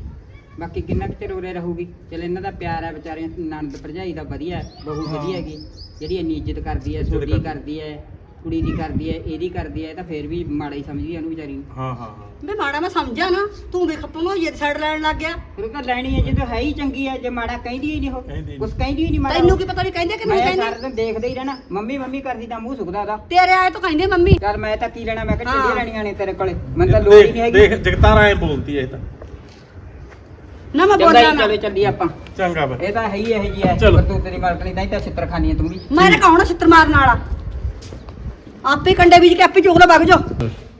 ਬਾਕੀ ਕਿੰਨਾ ਕੁ ਚਿਰ ਉਰੇ ਰਹੂਗੀ? ਚਲ ਇਹਨਾਂ ਦਾ ਪਿਆਰ ਹੈ ਵਿਚਾਰੀਆਂ ਨਣਦ ਭਰਜਾਈ ਦਾ ਵਧੀਆ ਹੈ, ਬਹੂ ਹਾਂ। ਵਧੀਆ ਹੈਗੀ। ਜਿਹੜੀ ਇੰਨੀ ਇੱਜ਼ਤ ਕਰਦੀ ਹੈ ਇੱਜ਼ਤ ਕਰਦੀ। ਕਰਦੀ ਹੈ ਕੁੜੀ ਦੀ ਕਰਦੀ ਹੈ ਇਹਦੀ ਕਰਦੀ ਹੈ ਇਹ ਤਾਂ ਫੇਰ ਵੀ ਮਾੜਾ ਹੀ ਸਮਝਦੀ ਹੈ ਉਹਨੂੰ ਵਿਚਾਰੀ ਨੂੰ। ਹਾਂ ਹਾਂ ਹਾਂ। ਵੇ ਮਾੜਾ ਮੈਂ ਸਮਝਿਆ ਨਾ ਤੂੰ ਵੀ ਖੱਪਾ ਇਹ ਸਾਈਡ ਲੈਣ ਲੱਗ ਗਿਆ। ਫਿਰ ਉਹ ਤਾਂ ਲੈਣੀ ਹੈ ਜਦੋਂ ਹੈ ਹੀ ਚੰਗੀ ਹੈ ਜੇ ਮਾੜਾ ਕਹਿੰਦੀ ਹੀ ਨਹੀਂ ਉਹ। ਨੀ। ਕੁਛ ਕਹਿੰਦੀ ਹੀ ਨਹੀਂ ਮਾੜਾ ਤੈਨੂੰ ਕੀ ਪਤਾ ਵੀ ਕਹਿੰਦੇ ਕਿ ਨਹੀਂ ਮੈਂ ਸਾਰਾ ਕਹਿੰਦੇ ਦਿਨ ਦੇਖਦੇ ਹੀ ਰਹਿਣਾ ਮੰਮੀ ਮੰਮੀ ਕਰਦੀ ਤਾਂ ਮੂੰਹ ਸੁਕਦਾ ਉਹਦਾ। ਤੇਰੇ ਆਏ ਤਾਂ ਕਹਿੰਦੇ ਮੰਮੀ। ਚੱਲ ਮੈਂ ਤਾਂ ਕੀ ਲੈਣਾ ਮੈਂ ਕਿਹਾ ਹਾਂ। ਚਿੱਡੀਆਂ ਲੈਣੀਆਂ ਨੇ ਤੇਰੇ ਕੋਲੇ ਮੈਨੂੰ ਤਾਂ ਲੋੜ ਹੀ ਨਹੀਂ ਦੇਖ ਹੈਗੀ। ਦੇਖ ਜਗਤਾਰ ਐ ਬੋਲਦੀ ਐ ਇਹ ਤਾਂ। ਨਾ ਮੈਂ ਚੰਗਾ ਬੋਲਿਆ ਜੀ ਨਾ। ਚਲੋ ਚੱਲੀ ਆਪਾਂ। ਚੰਗਾ ਬਈ ਇਹ ਤਾਂ ਹੈ ਹੀ ਇਹ ਜੀ ਚਲੋ। ਪਰ ਤੂੰ ਤੇਰੀ ਮਰਕਣੀ ਨਹੀਂ ਤਾਂ ਛਿੱਤਰ ਖਾਣੀ ਹੈ ਤੂੰ ਵੀ। ਮੈਂ ਨੇ ਕਹਣਾ ਛਿੱਤਰ ਮਾਰਨ ਵਾਲਾ? ਆਪੇ ਕੰਡੇ ਬੀਜ ਕੇ ਆਪੇ ਚੁਗਲਾ ਵਗ ਜਾ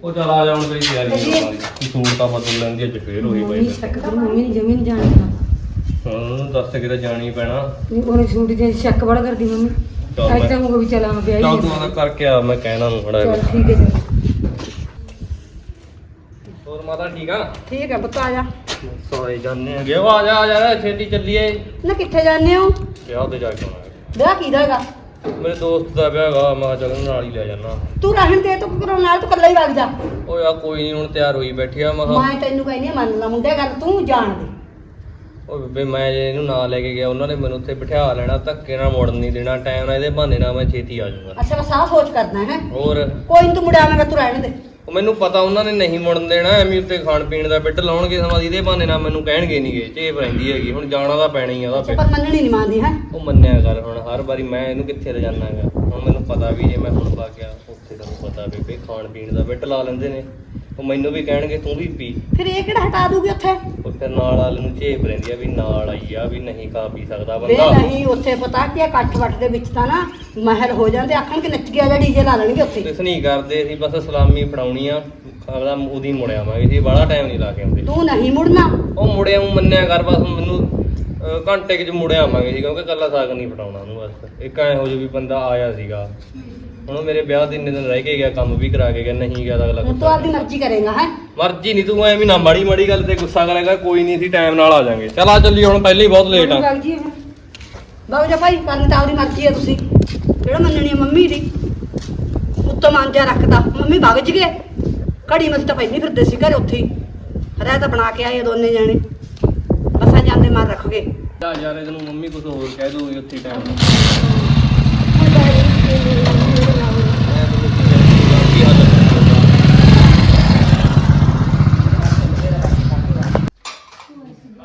ਉਹ ਚੱਲ ਆ ਜਾਣ ਤੇਰੀ ਤਿਆਰੀ ਕਰਾਂਗੇ ਸੂਟ ਤਾਂ ਬਦਲ ਲੈਂਦੀ ਅੱਜ ਫੇਰ ਹੋਈ ਪਈ ਸ਼ੱਕ ਕਰੂ ਮੰਮੀ ਨਹੀਂ ਜਮੀ ਨਹੀਂ ਜਾਣਦਾ। ਹਾਂ ਦੱਸ ਕੇ ਤਾਂ ਜਾਣੀ ਪੈਣਾ। ਨਹੀਂ ਉਹਨੇ ਸੂਟ ਦੇ ਸ਼ੱਕ ਬੜਾ ਕਰਦੀ ਮੰਮੀ। ਅੱਜ ਮੈਂ ਤਾਂ ਮੁੰਗਾ ਵੀ ਚਲਾ ਮੈਂ ਵਿਆਹੀ ਚੱਲ ਤੂੰ ਆਦਾ ਕਰਕੇ ਆ ਮੈਂ ਕਹਿਣਾ ਨੂੰ ਖੜਾ ਚੱਲ ਠੀਕ ਹੈ ਹੋਰ ਮਾਤਾ ਠੀਕ ਆ? ਠੀਕ ਹੈ ਪੁੱਤ ਆ ਜਾ। ਸੋਏ ਜਾਣੇ ਹੈਗੇ। ਉਹ ਆ ਜਾ ਆ ਜਾ ਛੇਤੀ ਚੱਲੀਏ। ਨਾ ਕਿੱਥੇ ਜਾਂਦੇ ਹੋ? ਵਿਆਹ ਤੇ ਜਾ ਕੇ ਆਉਣਾ। ਵਿਆਹ ਕਿਹਦਾ ਹੈਗਾ? ਮੇਰੇ ਦੋਸਤ ਦਾ ਵਿਆਹ ਹੈਗਾ ਮੈਂ ਕਿਹਾ ਚੱਲ ਨਾਲ ਹੀ ਲੈ ਜਾਣਾ ਤੂੰ ਰਹਿਣ ਦੇ ਤੂੰ ਕਿਉਂ ਨਾਲ ਤੂੰ ਇਕੱਲਾ ਹੀ ਵਗ ਜਾ। ਓ ਯਾਰ ਕੋਈ ਨਹੀਂ ਹੁਣ ਤਿਆਰ ਹੋਈ ਬੈਠੀ ਆ ਮੈਂ ਕਿਹਾ। ਮੈਂ ਤੈਨੂੰ ਕਹਿੰਦੀ ਹਾਂ, ਮੰਨ ਲਾ ਮੁੰਡੇ ਗੱਲ ਤੂੰ ਜਾਣ ਦੇ। ਉਹ ਬੇਬੇ ਮੈਂ ਜੇ ਇਹਨੂੰ ਨਾਲ ਲੈ ਕੇ ਗਿਆ ਉਹਨਾਂ ਨੇ ਮੈਨੂੰ ਉੱਥੇ ਬਿਠਾ ਲੈਣਾ ਧੱਕੇ ਨਾਲ ਮੁੜਨ ਨਹੀਂ ਦੇਣਾ ਟਾਈਮ ਨਾਲ ਇਹਦੇ ਬਹਾਨੇ ਨਾਲ ਮੈਂ ਛੇਤੀ ਆ ਜਾਊਗਾ। ਅੱਛਾ ਬਸ ਆਹ ਸੋਚ ਕਰਨਾ ਹੈ। ਹੋਰ? ਕੋਈ ਨਹੀਂ ਤੂੰ ਮੁੜਿਆ ਮੈਂ ਤੂੰ ਰਹਿਣ ਦੇ। ਉਹ ਮੈਨੂੰ ਪਤਾ ਉਹਨਾਂ ਨੇ ਨਹੀਂ ਮੁੜਨ ਦੇਣਾ ਐਵੇਂ ਉੱਤੇ ਖਾਣ ਪੀਣ ਦਾ ਬਿੱਟ ਲਾਉਣਗੇ ਸਮਾਂ ਇਹਦੇ ਬਹਾਨੇ ਨਾਲ ਮੈਨੂੰ ਕਹਿਣਗੇ ਨਹੀਂਗੇ ਝੇਪ ਰਹਿੰਦੀ ਹੈਗੀ ਹੁਣ ਜਾਣਾ ਤਾਂ ਪੈਣਾ ਹੀ ਆ ਉਹਦਾ ਪਰ ਮੰਨਣੀ ਨਹੀਂ ਮੰਨਦੀ ਹੈ? ਉਹ ਮੰਨਿਆ ਕਰ ਹੁਣ ਹਰ ਵਾਰੀ ਮੈਂ ਇਹਨੂੰ ਕਿੱਥੇ ਲੈ ਜਾਣਾਗਾ ਹੁਣ ਮੈਨੂੰ ਪਤਾ ਵੀ ਜੇ ਮੈਂ ਹੁਣ ਪਾ ਗਿਆ ਉੱਥੇ ਤਾਂ ਪਤਾ ਬੇਬੇ ਖਾਣ ਪੀਣ ਦਾ ਬਿੱਟ ਲਾ ਲੈਂਦੇ ਨੇ। ਉਹ ਮੈਨੂੰ ਵੀ ਕਹਿਣਗੇ ਤੂੰ ਵੀ ਪੀ। ਫਿਰ ਇਹ ਕਿਹੜਾ ਹਟਾ ਦੂਗੀ ਉੱਥੇ? ਉਹ ਫਿਰ ਨਾਲ ਵਾਲੇ ਨੂੰ ਝੇਪ ਰਹਿੰਦੀ ਆ ਵੀ ਨਾਲ ਆਈ ਆ ਵੀ ਨਹੀਂ ਖਾ ਪੀ ਸਕਦਾ ਵੇ ਬੰਦਾ। ਨਹੀਂ ਉੱਥੇ ਪਤਾ ਕੀ ਹੈ, ਇਕੱਠ ਵੱਟ ਦੇ ਵਿੱਚ ਤਾਂ ਨਾ ਮਹਿਲ ਹੋ ਜਾਂਦੇ ਆਖਣ ਕਿ ਨੱਚ ਗਿਆ ਜਾਂ ਡੀਜੇ ਲਾ ਲੈਣਗੇ ਉੱਥੇ। ਕੁਛ ਨਹੀਂ ਕਰਦੇ ਅਸੀਂ ਬਸ ਸਲਾਮੀ ਫੜਾਉਣੀ ਆ। ਆਪਦਾ ਉਹਦੀ ਮੁੜਿਆ ਆਵਾਂਗੇ ਸੀ ਬੜਾ ਟਾਈਮ ਨਹੀਂ ਲਾ ਕੇ ਆਉਂਦੇ। ਤੂੰ ਨਹੀਂ ਮੁੜਨਾ। ਉਹ ਮੁੜਿਆ ਨੂੰ ਮੰਨਿਆ ਕਰ ਬਸ ਮੈਨੂੰ ਅਹ, ਘੰਟੇ ਕੁ ਚ ਮੁੜਿਆ ਆਵਾਂਗੇ ਸੀ ਕਿਉਂਕਿ ਕੱਲਾ ਸਾਗ ਨਹੀਂ ਫਟਾਉਣਾ ਉਹਨੂੰ ਬਸ। ਇੱਕ ਐ ਹੋ ਜੋ ਵੀ ਬੰਦਾ ਆਇਆ ਸੀਗਾ। ਹੁਣ ਮੇਰੇ ਵਿਆਹ ਦੇ ਇੰਨੇ ਦਿਨ ਰਹਿ ਕੇ ਗਿਆ ਕੰਮ ਵੀ ਕਰਾ ਕੇ ਗਿਆ ਨਹੀਂ ਗਿਆ ਤਾਂ ਅਗਲਾ ਹੁਣ ਤੂੰ ਆਪਦੀ ਮਰਜ਼ੀ ਕਰੇਗਾ ਹੈ? ਮਰਜ਼ੀ ਨਹੀਂ ਤੂੰ ਐਵੇਂ ਨਾ ਮਾੜੀ ਮਾੜੀ ਗੱਲ ਤੇ ਗੁੱਸਾ ਕਰੇਗਾ ਕੋਈ ਨਹੀਂ ਅਸੀਂ ਟਾਈਮ ਨਾਲ ਆ ਜਾਾਂਗੇ। ਚਲ ਆ ਚੱਲੀ ਹੁਣ ਪਹਿਲੇ ਹੀ ਬਹੁਤ ਲੇਟ ਆ। ਵਗ ਜੀ ਫਿਰ ਬਾਬੂ ਜਾ ਭਾਈ ਕਰਨੀ ਤਾਂ ਆਪਦੀ ਮਰਜ਼ੀ ਹੈ ਤੁਸੀਂ। ਜਿਹੜਾ ਮੰਨਣੀ ਹੈ ਮੰਮੀ ਦੀ? ਉੱਤੋਂ ਮਾਂਜਾ ਰੱਖਦਾ। ਮੰਮੀ ਵਗ ਜ ਗਏ। ਘੜੀ ਮਸ ਤਾਂ ਪਹਿਲੀ ਫਿਰਦੇ ਸੀ ਘਰੇ ਉੱਥੇ ਹੀ। ਰਹਿ ਤਾਂ ਬਣਾ ਕੇ ਆਏ ਦੋਨੇ ਜਾਣੇ। ਬਸਾਂ ਜਾਂਦੇ ਮਾਰ ਰੱਖੋਗੇ ਜਾ ਯਾਰ ਇਹਨੂੰ ਮੰਮੀ ਕੁਝ ਹੋਰ ਕਹਿ ਦੂਗੀ ਉੱਥੇ ਟਾਈਮ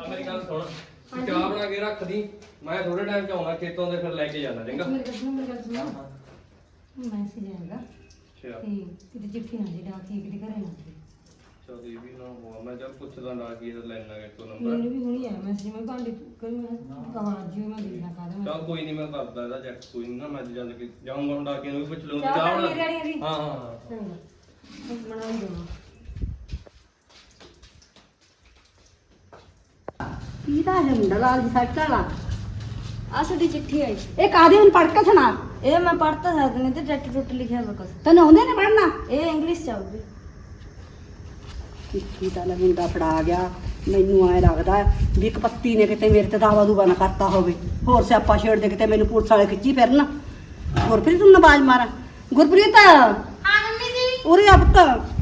ਮੇਰੀ ਗੱਲ ਸੁਣ ਤੂੰ ਚਾਹ ਬਣਾ ਕੇ ਰੱਖ ਦੀ ਮੈਂ ਥੋੜੇ ਟਾਈਮ ਚ ਆਉਣਾ ਖੇਤੋਂ ਦੇ ਫਿਰ ਲੈ ਕੇ ਜਾਣਾ ਚੰਗਾ? ਮੇਰੇ ਕੋਲ ਮੇਰੇ ਕੋਲ ਸੁਣੋ। ਮੈਸੇਜ ਆਏਗਾ ਅੱਛਾ। ਤੇ ਕਿਤੇ ਚਿੱਠੀ ਨਾ ਜੀ ਡਾਕੀ ਕਿਤੇ ਘਰੇ ਨਾ ਆਵੇ। ਚਲ ਇਹ ਵੀ ਨਾ ਹੋਆ ਮੈਂ ਚੱਲ ਪੁੱਛਦਾ ਨਾ ਕੀ ਲੈਣਾ ਕਿ ਤੋਂ ਮੈਨੂੰ ਨੰਬਰ ਵੀ ਹੁਣੀ ਆਇਆ ਮੈਸੇਜ ਮੈਂ ਭਾਂਡੇ ਕੋਈ ਮੈਂ ਆਵਾਜ਼ ਜੀ ਮੈਂ ਦੇਖਣਾ ਕਾਹਦਾ ਚੱਲ ਕੋਈ ਨਹੀਂ ਮੈਂ ਕਰਦਾ ਇਹਦਾ ਚੈੱਕ ਕੋਈ ਨਹੀਂ ਨਾ ਮੈਂ ਜਦ ਕਿ ਜਾਊਂਗਾ ਹੁਣ ਡਾਕੀਆਂ ਨੂੰ ਵੀ ਪੁੱਛ ਲਊਂਗਾ। ਚਾਹ ਬਣਾ ਲਈ ਡੈਡੀ ਦੀ? ਹਾਂ ਹਾਂ ਹਾਂ। ਚੰਗਾ। ਬਣਾਈ ਦਵਾਂ ਕਿਹਦਾ ਹੈ ਮੁੰਡਾ ਲਾਲ ਜੀ ਸੱਟ ਵਾਲਾ? ਆ ਸਾਡੀ ਚਿੱਠੀ ਆਈ। ਇਹ ਕਾਦੇ ਹੁਣ ਪੜ੍ਹ ਕੇ ਸੁਣਾ। ਇਹ ਮੈਂ ਪੜ੍ਹ ਤਾਂ ਸਕਦੀ ਨਹੀਂ ਤੇ ਟੱਟ ਟੁੱਟ ਲਿਖਿਆ ਕੁਛ। ਤੈਨੂੰ ਆਉਂਦੇ ਨੇ ਪੜ੍ਹਨਾ? ਇਹ ਇੰਗਲਿਸ਼ ਚ ਆਊਗੀ ਚਿੱਠੀ ਤਾਂ ਲੈ ਮੁੰਡਾ ਫੜਾ ਗਿਆ। ਮੈਨੂੰ ਐ ਲੱਗਦਾ ਵੀ ਇੱਕ ਪੱਤੀ ਨੇ ਕਿਤੇ ਮੇਰੇ ਤੇ ਦਾਵਾ ਦੂਵਾ ਨਾ ਕਰਤਾ ਹੋਵੇ। ਹੋਰ ਸਿਆਪਾ ਛੇੜ ਦੇ ਕਿਤੇ ਮੈਨੂੰ ਪੁਲਿਸ ਵਾਲੇ ਖਿੱਚੀ ਫਿਰਨ। ਗੁਰਪ੍ਰੀਤ ਨੂੰ ਆਵਾਜ਼ ਮਾਰਾਂ। ਗੁਰਪ੍ਰੀਤ। ਹਾਂ ਮੰਮੀ ਜੀ। ਉਰੇ ਆ ਪੁੱਤ।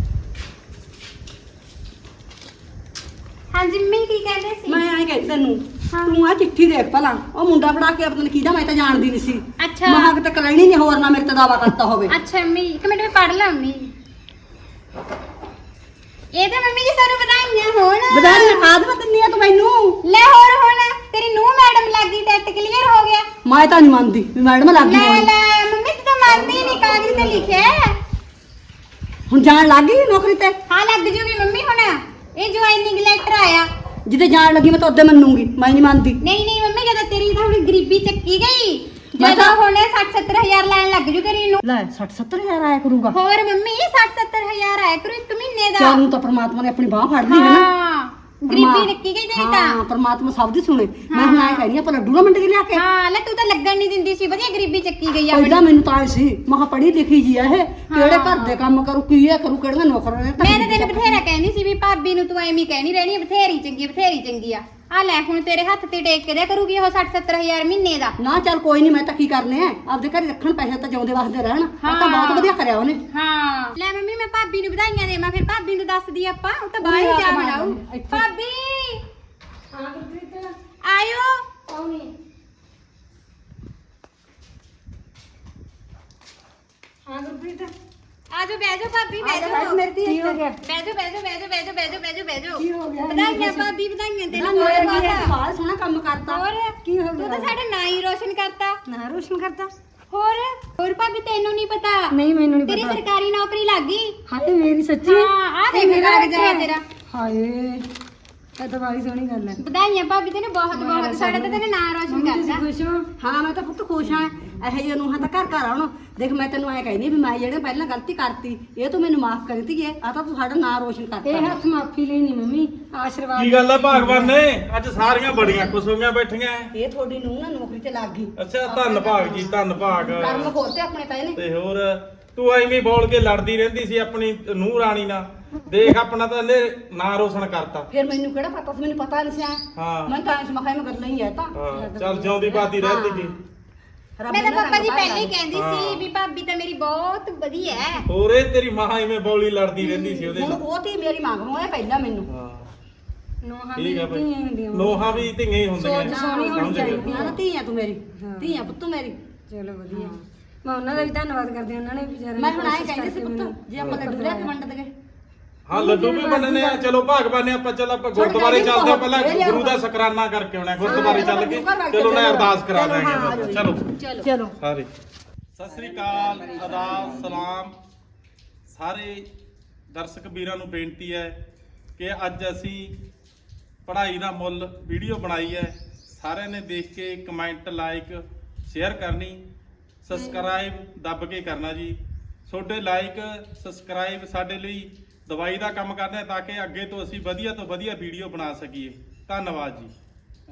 ਹਾਂਜੀ ਮੰਮੀ ਕੀ ਕਹਿੰਦੇ ਸੀ? ਮੈਂ ਐਂ ਕਹਿੰਦੀ ਤੈਨੂੰ ਤੂੰ ਆ ਚਿੱਠੀ ਦੇਖ ਪਹਿਲਾਂ ਉਹ ਮੁੰਡਾ ਫੜਾ ਕੇ ਨੀ ਕਿਹਦਾ ਮੈਂ ਤਾਂ ਜਾਣਦੀ ਨਹੀਂ ਸੀ। ਅੱਛਾ। ਮਹਾਂ ਕਿਤੇ ਕਲੈਣੀ ਨਹੀਂ ਹੋਰ ਨਾ ਮੇਰੇ ਤੇ ਦਾਵਾ ਕਰਤਾ ਹੋਵੇ। ਅੱਛਾ ਮੰਮੀ ਇੱਕ ਮਿੰਟ ਮੈਂ ਪੜ੍ਹ ਲਾਂ ਮੰਮੀ। ਇਹ ਤਾਂ ਮੰਮੀ ਜੀ ਸਾਨੂੰ ਵਧਾਈਆਂ ਹੋਣ। ਬਦਾਰੀ ਆਦਮ ਦਿੰਨੀ ਆ ਤੂੰ ਮੈਨੂੰ? ਲੈ ਹੋਰ ਹੁਣ ਤੇਰੀ ਨੂੰ ਮੈਡਮ ਲੱਗੀ ਟੈਸਟ ਕਲੀਅਰ ਹੋ ਗਿਆ। ਮੈਂ ਤਾਂ ਨਹੀਂ ਮੰਨਦੀ ਵੀ ਮੈਡਮ ਲੱਗ ਗਈ ਲੈ ਹੁਣ। ਲੈ ਮੰਮੀ ਤੂੰ ਤਾਂ ਮੰਨਦੀ ਨਹੀਂ ਕਾਗਜ਼ ਤੇ ਲਿਖਿਆ ਹੈ। ਹੁਣ ਜਾਣ ਲੱਗ ਗਈ ਨੌਕਰੀ ਤੇ? ਹਾਂ ਲੱਗ ਜੂਗੀ ਮੰਮੀ ਹੁਣ। ਇਹ ਜੁਆਇਨਿੰਗ ਲੈਟਰ ਆਇਆ। ਜਿੱਦੇ ਜਾਣ ਲੱਗੀ ਮੈਂ ਤਾਂ ਉਹਦੇ ਮੰਨੂਗੀ। ਮੈਂ ਨਹੀਂ ਮੰਨਦੀ। ਨਹੀਂ ਨਹੀਂ ਮੰਮੀ ਜਦੋਂ ਤੇਰੀ ਤਾਂ ਹੁਣ ਗਰੀਬੀ ਚੱਕੀ ਗਈ ਮੈਂ ਜਦੋਂ ਤਾਂ- ਹੁਣ 60 70000 ਲੈਣ ਲੱਗ ਜੂ ਤੇਰੀ ਨੂੰ। ਲੈ 60 70 ਹਜ਼ਾਰ ਆਇਆ ਕਰੂਗਾ। ਹੋਰ ਮੰਮੀ 60 70000 ਆਇਆ ਕਰੂ ਇੱਕ ਮਹੀਨੇ ਦਾ। ਚਾਹ ਨੂੰ ਤਾਂ ਪ੍ਰਮਾਤਮਾ ਨੇ ਆਪਣੀ ਬਾਹ ਫੜ ਲਈ ਹੈ ਨਾ। ਗਰੀਬੀ ਨਿੱਕੀ ਗਈ ਤੇਰੀ ਹਾਂ ਤਾਂ ਪ੍ਰਮਾਤਮਾ ਸਭ ਦੀ ਸੁਣੇ। ਮੈਂ ਹੁਣ ਆਏ ਕਹਿੰਦੀ ਆਪਾਂ ਲੱਡੂ ਨਾ ਮੰਡੀ ਲਿਆ ਕੇ। ਹਾਂ ਲੈ ਤੂੰ ਤਾਂ ਲੱਗਣ ਨਹੀਂ ਦਿੰਦੀ ਸੀ ਵਧੀਆ ਗਰੀਬੀ ਚੱਕੀ ਗਈ ਆਪਣੀ ਪਹਿਲਾਂ ਮੈਨੂੰ ਤਾਂ ਆਏ ਸੀ ਮਹਾ ਪੜ੍ਹੀ ਲਿਖੀ ਜੀ ਆ ਇਹ ਕਿਹੜੇ ਘਰ ਦੇ ਕੰਮ ਕਰੂ ਕੀ ਇਹ ਕਰੂ ਕਿਹੜੀਆਂ ਨੌਕਰਾਂ ਨੇ ਮੈਂ ਤਾਂ ਤੈਨੂੰ ਬਥੇਰਾ ਕਹਿੰਦੀ ਸੀ ਵੀ ਭਾਬੀ ਨੂੰ ਤੂੰ ਐਵੇਂ ਹੀ ਕਹਿਣੀ ਰਹਿਣੀ ਆ, ਬਥੇਰੀ ਚੰਗੀ ਆ, ਬਥੇਰੀ ਚੰਗੀ ਆ। ਆ ਲੈ ਹੁਣ ਤੇਰੇ ਹੱਥ ਤੇ ਟੇਕ ਕੇ ਦਿਆ ਕਰੂਗੀ ਉਹ 60 70000 ਮਹੀਨੇ ਦਾ। ਨਾ ਚੱਲ ਕੋਈ ਨਹੀਂ ਮੈਂ ਤਾਂ ਕੀ ਕਰਨੇ ਆ? ਆਪਦੇ ਘਰੇ ਰੱਖਣ ਪੈਸੇ ਤਾਂ ਜਿਉਂਦੇ ਵਸਦੇ ਰਹਿਣ। ਆ ਤਾਂ ਬਹੁਤ। ਵਧੀਆ ਕਰਿਆ ਉਹਨੇ। ਹਾਂ। ਲੈ ਮੰਮੀ ਮੈਂ ਭਾਬੀ ਨੂੰ ਵਧਾਈਆਂ ਦੇਵਾਂ ਫਿਰ ਭਾਬੀ ਨੂੰ ਦੱਸਦੀ ਆਪਾਂ। ਉਹ ਤਾਂ ਬਾਹਰ ਹੀ ਜਾ ਬਣਾਉ। ਭਾਬੀ! ਹਾਂ ਗੁਰਪ੍ਰੀਤ। ਆਇਓ। ਆਉਣੀ ਹਾਂ ਗੁਰਪ੍ਰੀਤ। ਆਜੋ ਬਹਿ ਜਾਓ ਭਾਬੀ ਬਹਿ ਧੀ ਕੀ ਹੋ। ਗਿਆ? ਬਹਿ ਜਾਓ ਬਹਿ ਜਾਓ ਬਹਿ ਜਾਓ ਕੀ ਹੋ ਗਿਆ? ਵਧਾਈਆਂ ਭਾਬੀ ਵਧਾਈਆਂ ਨਾ ਤੈਨੂੰ ਮੇਰੇ ਬਹੁਤ ਬਾਹਲਾ ਸੋਹਣਾ ਕੰਮ ਕਰਤਾ। ਹੋਰ? ਕੀ ਹੋ ਤੂੰ ਗਿਆ? ਤਾਂ ਸਾਡਾ ਨਾਂ ਹੀ ਰੋਸ਼ਨ ਕਰਤਾ। ਨਾ ਰੋਸ਼ਨ ਕਰਤਾ? ਹੋਰ? ਹੋਰ ਭਾਬੀ ਤੈਨੂੰ ਨਹੀਂ ਪਤਾ? ਨਹੀਂ ਮੈਨੂੰ ਨਹੀਂ ਤੇਰੀ ਪਤਾ। ਸਰਕਾਰੀ ਨੌਕਰੀ ਲੱਗ ਗਈ। ਹਾਏ ਮੇਰੀ ਸੱਚੀ? ਹਾਂ ਆ ਦੇਖ ਮੇਰਾ ਇੱਕ। ਤੇਰਾ। ਹਾਏ। ਇਹ ਤਾਂ ਬੜੀ ਸੋਹਣੀ ਗੱਲ ਹੈ। ਵਧਾਈਆਂ ਭਾਬੀ ਤੈਨੂੰ ਬਹੁਤ ਬਹੁਤ। ਸਾਡਾ ਤਾਂ ਤੇਰੇ ਨਾਂ ਰੋਸ਼ਨ ਕਰਤਾ। ਖੁਸ਼ ਹੋ? ਹਾਂ ਮੈਂ ਤਾਂ ਪੁੱਤ ਖੁਸ਼ ਹਾਂ। ਇਹੋ ਜਿਹੇ ਨੂੰ ਹਾਂ ਤਾਂ ਘਰ ਘਰ ਆਉਣ। ਦੇਖ ਮੈਂ ਤੈਨੂੰ ਐ ਕਹਿੰਦੀ ਵੀ ਮੈਂ ਜਿਹੜੇ ਪਹਿਲਾਂ ਗਲਤੀ ਕਰਤੀ ਇਹ ਤੂੰ ਮੈਨੂੰ ਮਾਫ ਕਰੀ ਤੀ ਆ ਤਾਂ ਤੂੰ ਸਾਡਾ ਨਾਂ ਰੋਸ਼ਨ ਇਹ ਕਰਤਾ ਹੱਥ ਮਾਫੀ ਲਈ ਨਹੀਂ ਮੰਮੀ ਆਸ਼ੀਰਵਾਦ ਕੀ ਗੱਲ ਹੈ ਭਾਗਵਾਨ ਨੇ? ਅੱਜ ਸਾਰੀਆਂ ਬੜੀਆਂ ਖੁਸ਼ ਹੋਈਆਂ ਬੈਠੀਆਂ। ਇਹ ਤੁਹਾਡੀ ਨੂੰ ਨਾ ਨੌਕਰੀ ਤੇ ਲੱਗ ਗਈ। ਅੱਛਾ ਧੰਨ ਭਾਗ ਜੀ ਧੰਨ ਭਾਗ। ਕਰਮ ਖੋਤੇ ਆਪਣੇ ਪਹਿਲੇ। ਤੇ ਹੋਰ? ਤੂੰ ਐਵੇਂ ਹੀ ਬੋਲ ਕੇ ਲੜਦੀ ਰਹਿੰਦੀ ਸੀ ਆਪਣੀ ਨੂੰਹ ਰਾਣੀ ਨਾਲ। ਦੇਖ ਆਪਣਾ ਤਾਂ ਇਹਨੇ ਨਾਂ ਰੋਸ਼ਨ ਕਰਤਾ। ਫਿਰ ਮੈਨੂੰ ਕਿਹੜਾ ਪਤਾ ਸੀ? ਮੈਨੂੰ ਪਤਾ ਨਹੀਂ ਸੀ। ਹਾਂ। ਮੈਂ ਤਾਂ ਇਸ ਮਖਾਈ ਮੈਂ ਗੱਲਾਂ ਹੀ ਤਾਂ। ਹਾਂ ਚੱਲ ਜਿਉਂਦੀ ਬਾਦੀ ਰਹਿਤੀ ਜੀ ਰੱਬ ਮੈਂ ਤਾਂ ਨੇ ਪਾਪਾ ਜੀ ਰੰਗ ਪਹਿਲਾਂ ਹੀ। ਕਹਿੰਦੀ। ਸੀ ਵੀ ਭਾਬੀ ਤਾਂ ਮੇਰੀ ਬਹੁਤ ਵਧੀਆ ਹੈ। ਹੋਰ ਇਹ ਤੇਰੀ ਮਾਂ ਐਵੇਂ ਬੋਲੀ ਲੜਦੀ ਰਹਿੰਦੀ ਸੀ ਉਹਦੇ ਹੁਣ ਨਾਲ। ਉਹ ਤੀ ਮੇਰੀ ਮੰਗਣੋਂ ਐ ਪਹਿਲਾਂ ਮੈਨੂੰ। ਹਾਂ। ਨੋਹਾਂ ਠੀਕ ਆ ਵੀ ਬਈ। ਧੀਆਂ ਹੁੰਦੀਆਂ ਲੋਹਾਂ ਵੀ ਧੀਆਂ ਹੀ ਹੁੰਦੀਆਂ। ਸੋਚ ਸੋਹਣੀ ਹੋਣੀ ਸਮਝ ਗਏ। ਚਾਹੀਦੀ ਨਾ ਧੀ ਆ ਤੂੰ ਮੇਰੀ। ਹਾਂ। ਧੀ ਆ ਪੁੱਤ ਮੇਰੀ। ਚਲੋ ਵਧੀਆ। ਮੈਂ ਉਹਨਾਂ ਦਾ ਵੀ ਧੰਨਵਾਦ ਕਰਦੀ ਹਾਂ ਉਹਨਾਂ ਨੇ ਵਿਚਾਰੇ ਮੈਂ ਹੁਣ ਆਏ ਕਹਿੰਦੀ ਸੀ ਪੁੱਤ ਜੇ ਆਪਾਂ ਲੱਡੂ ਲੈ ਕੇ ਵੰਡ ਦਗੇ ਹਾਂ ਲੱਡੂ ਵੀ ਬਣਨੇ ਆ ਚਲੋ ਭਾਗਵਾਨ ਨੇ ਆਪਾਂ ਚੱਲ ਆਪਾਂ ਗੁਰਦੁਆਰੇ ਚੱਲਦੇ ਆ ਪਹਿਲਾਂ ਗੁਰੂ ਦਾ ਸ਼ੁਕਰਾਨਾ ਕਰਕੇ ਆਉਣਾ ਗੁਰਦੁਆਰੇ ਚੱਲ ਕੇ। ਚਲੋ ਨਾ ਅਰਦਾਸ ਕਰਾ ਦਾਂਗੇ ਚਲੋ। ਚਲੋ। ਸਾਰੇ। ਸਤਿ ਸ੍ਰੀ ਅਕਾਲ ਆਦਾਬ ਸਲਾਮ। ਸਾਰੇ ਦਰਸ਼ਕ ਵੀਰਾਂ ਨੂੰ ਬੇਨਤੀ ਹੈ ਕਿ ਅੱਜ ਅਸੀਂ ਪੜ੍ਹਾਈ ਦਾ ਮੁੱਲ ਵੀਡੀਓ ਬਣਾਈ ਹੈ। ਸਾਰਿਆਂ ਨੇ ਦੇਖ ਕੇ ਕਮੈਂਟ ਲਾਈਕ ਸ਼ੇਅਰ ਕਰਨੀ। ਸਬਸਕ੍ਰਾਈਬ ਦੱਬ ਕੇ ਕਰਨਾ ਜੀ। ਤੁਹਾਡੇ ਲਾਈਕ ਸਬਸਕ੍ਰਾਈਬ ਸਾਡੇ ਲਈ ਦਵਾਈ ਦਾ ਕੰਮ ਕਰਦੇ ਆ ਤਾਂ ਕਿ ਅੱਗੇ ਤੋਂ ਅਸੀਂ ਵਧੀਆ ਤੋਂ ਵਧੀਆ ਵੀਡੀਓ ਬਣਾ ਸਕੀਏ। ਧੰਨਵਾਦ ਜੀ।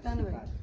ਧੰਨਵਾਦ।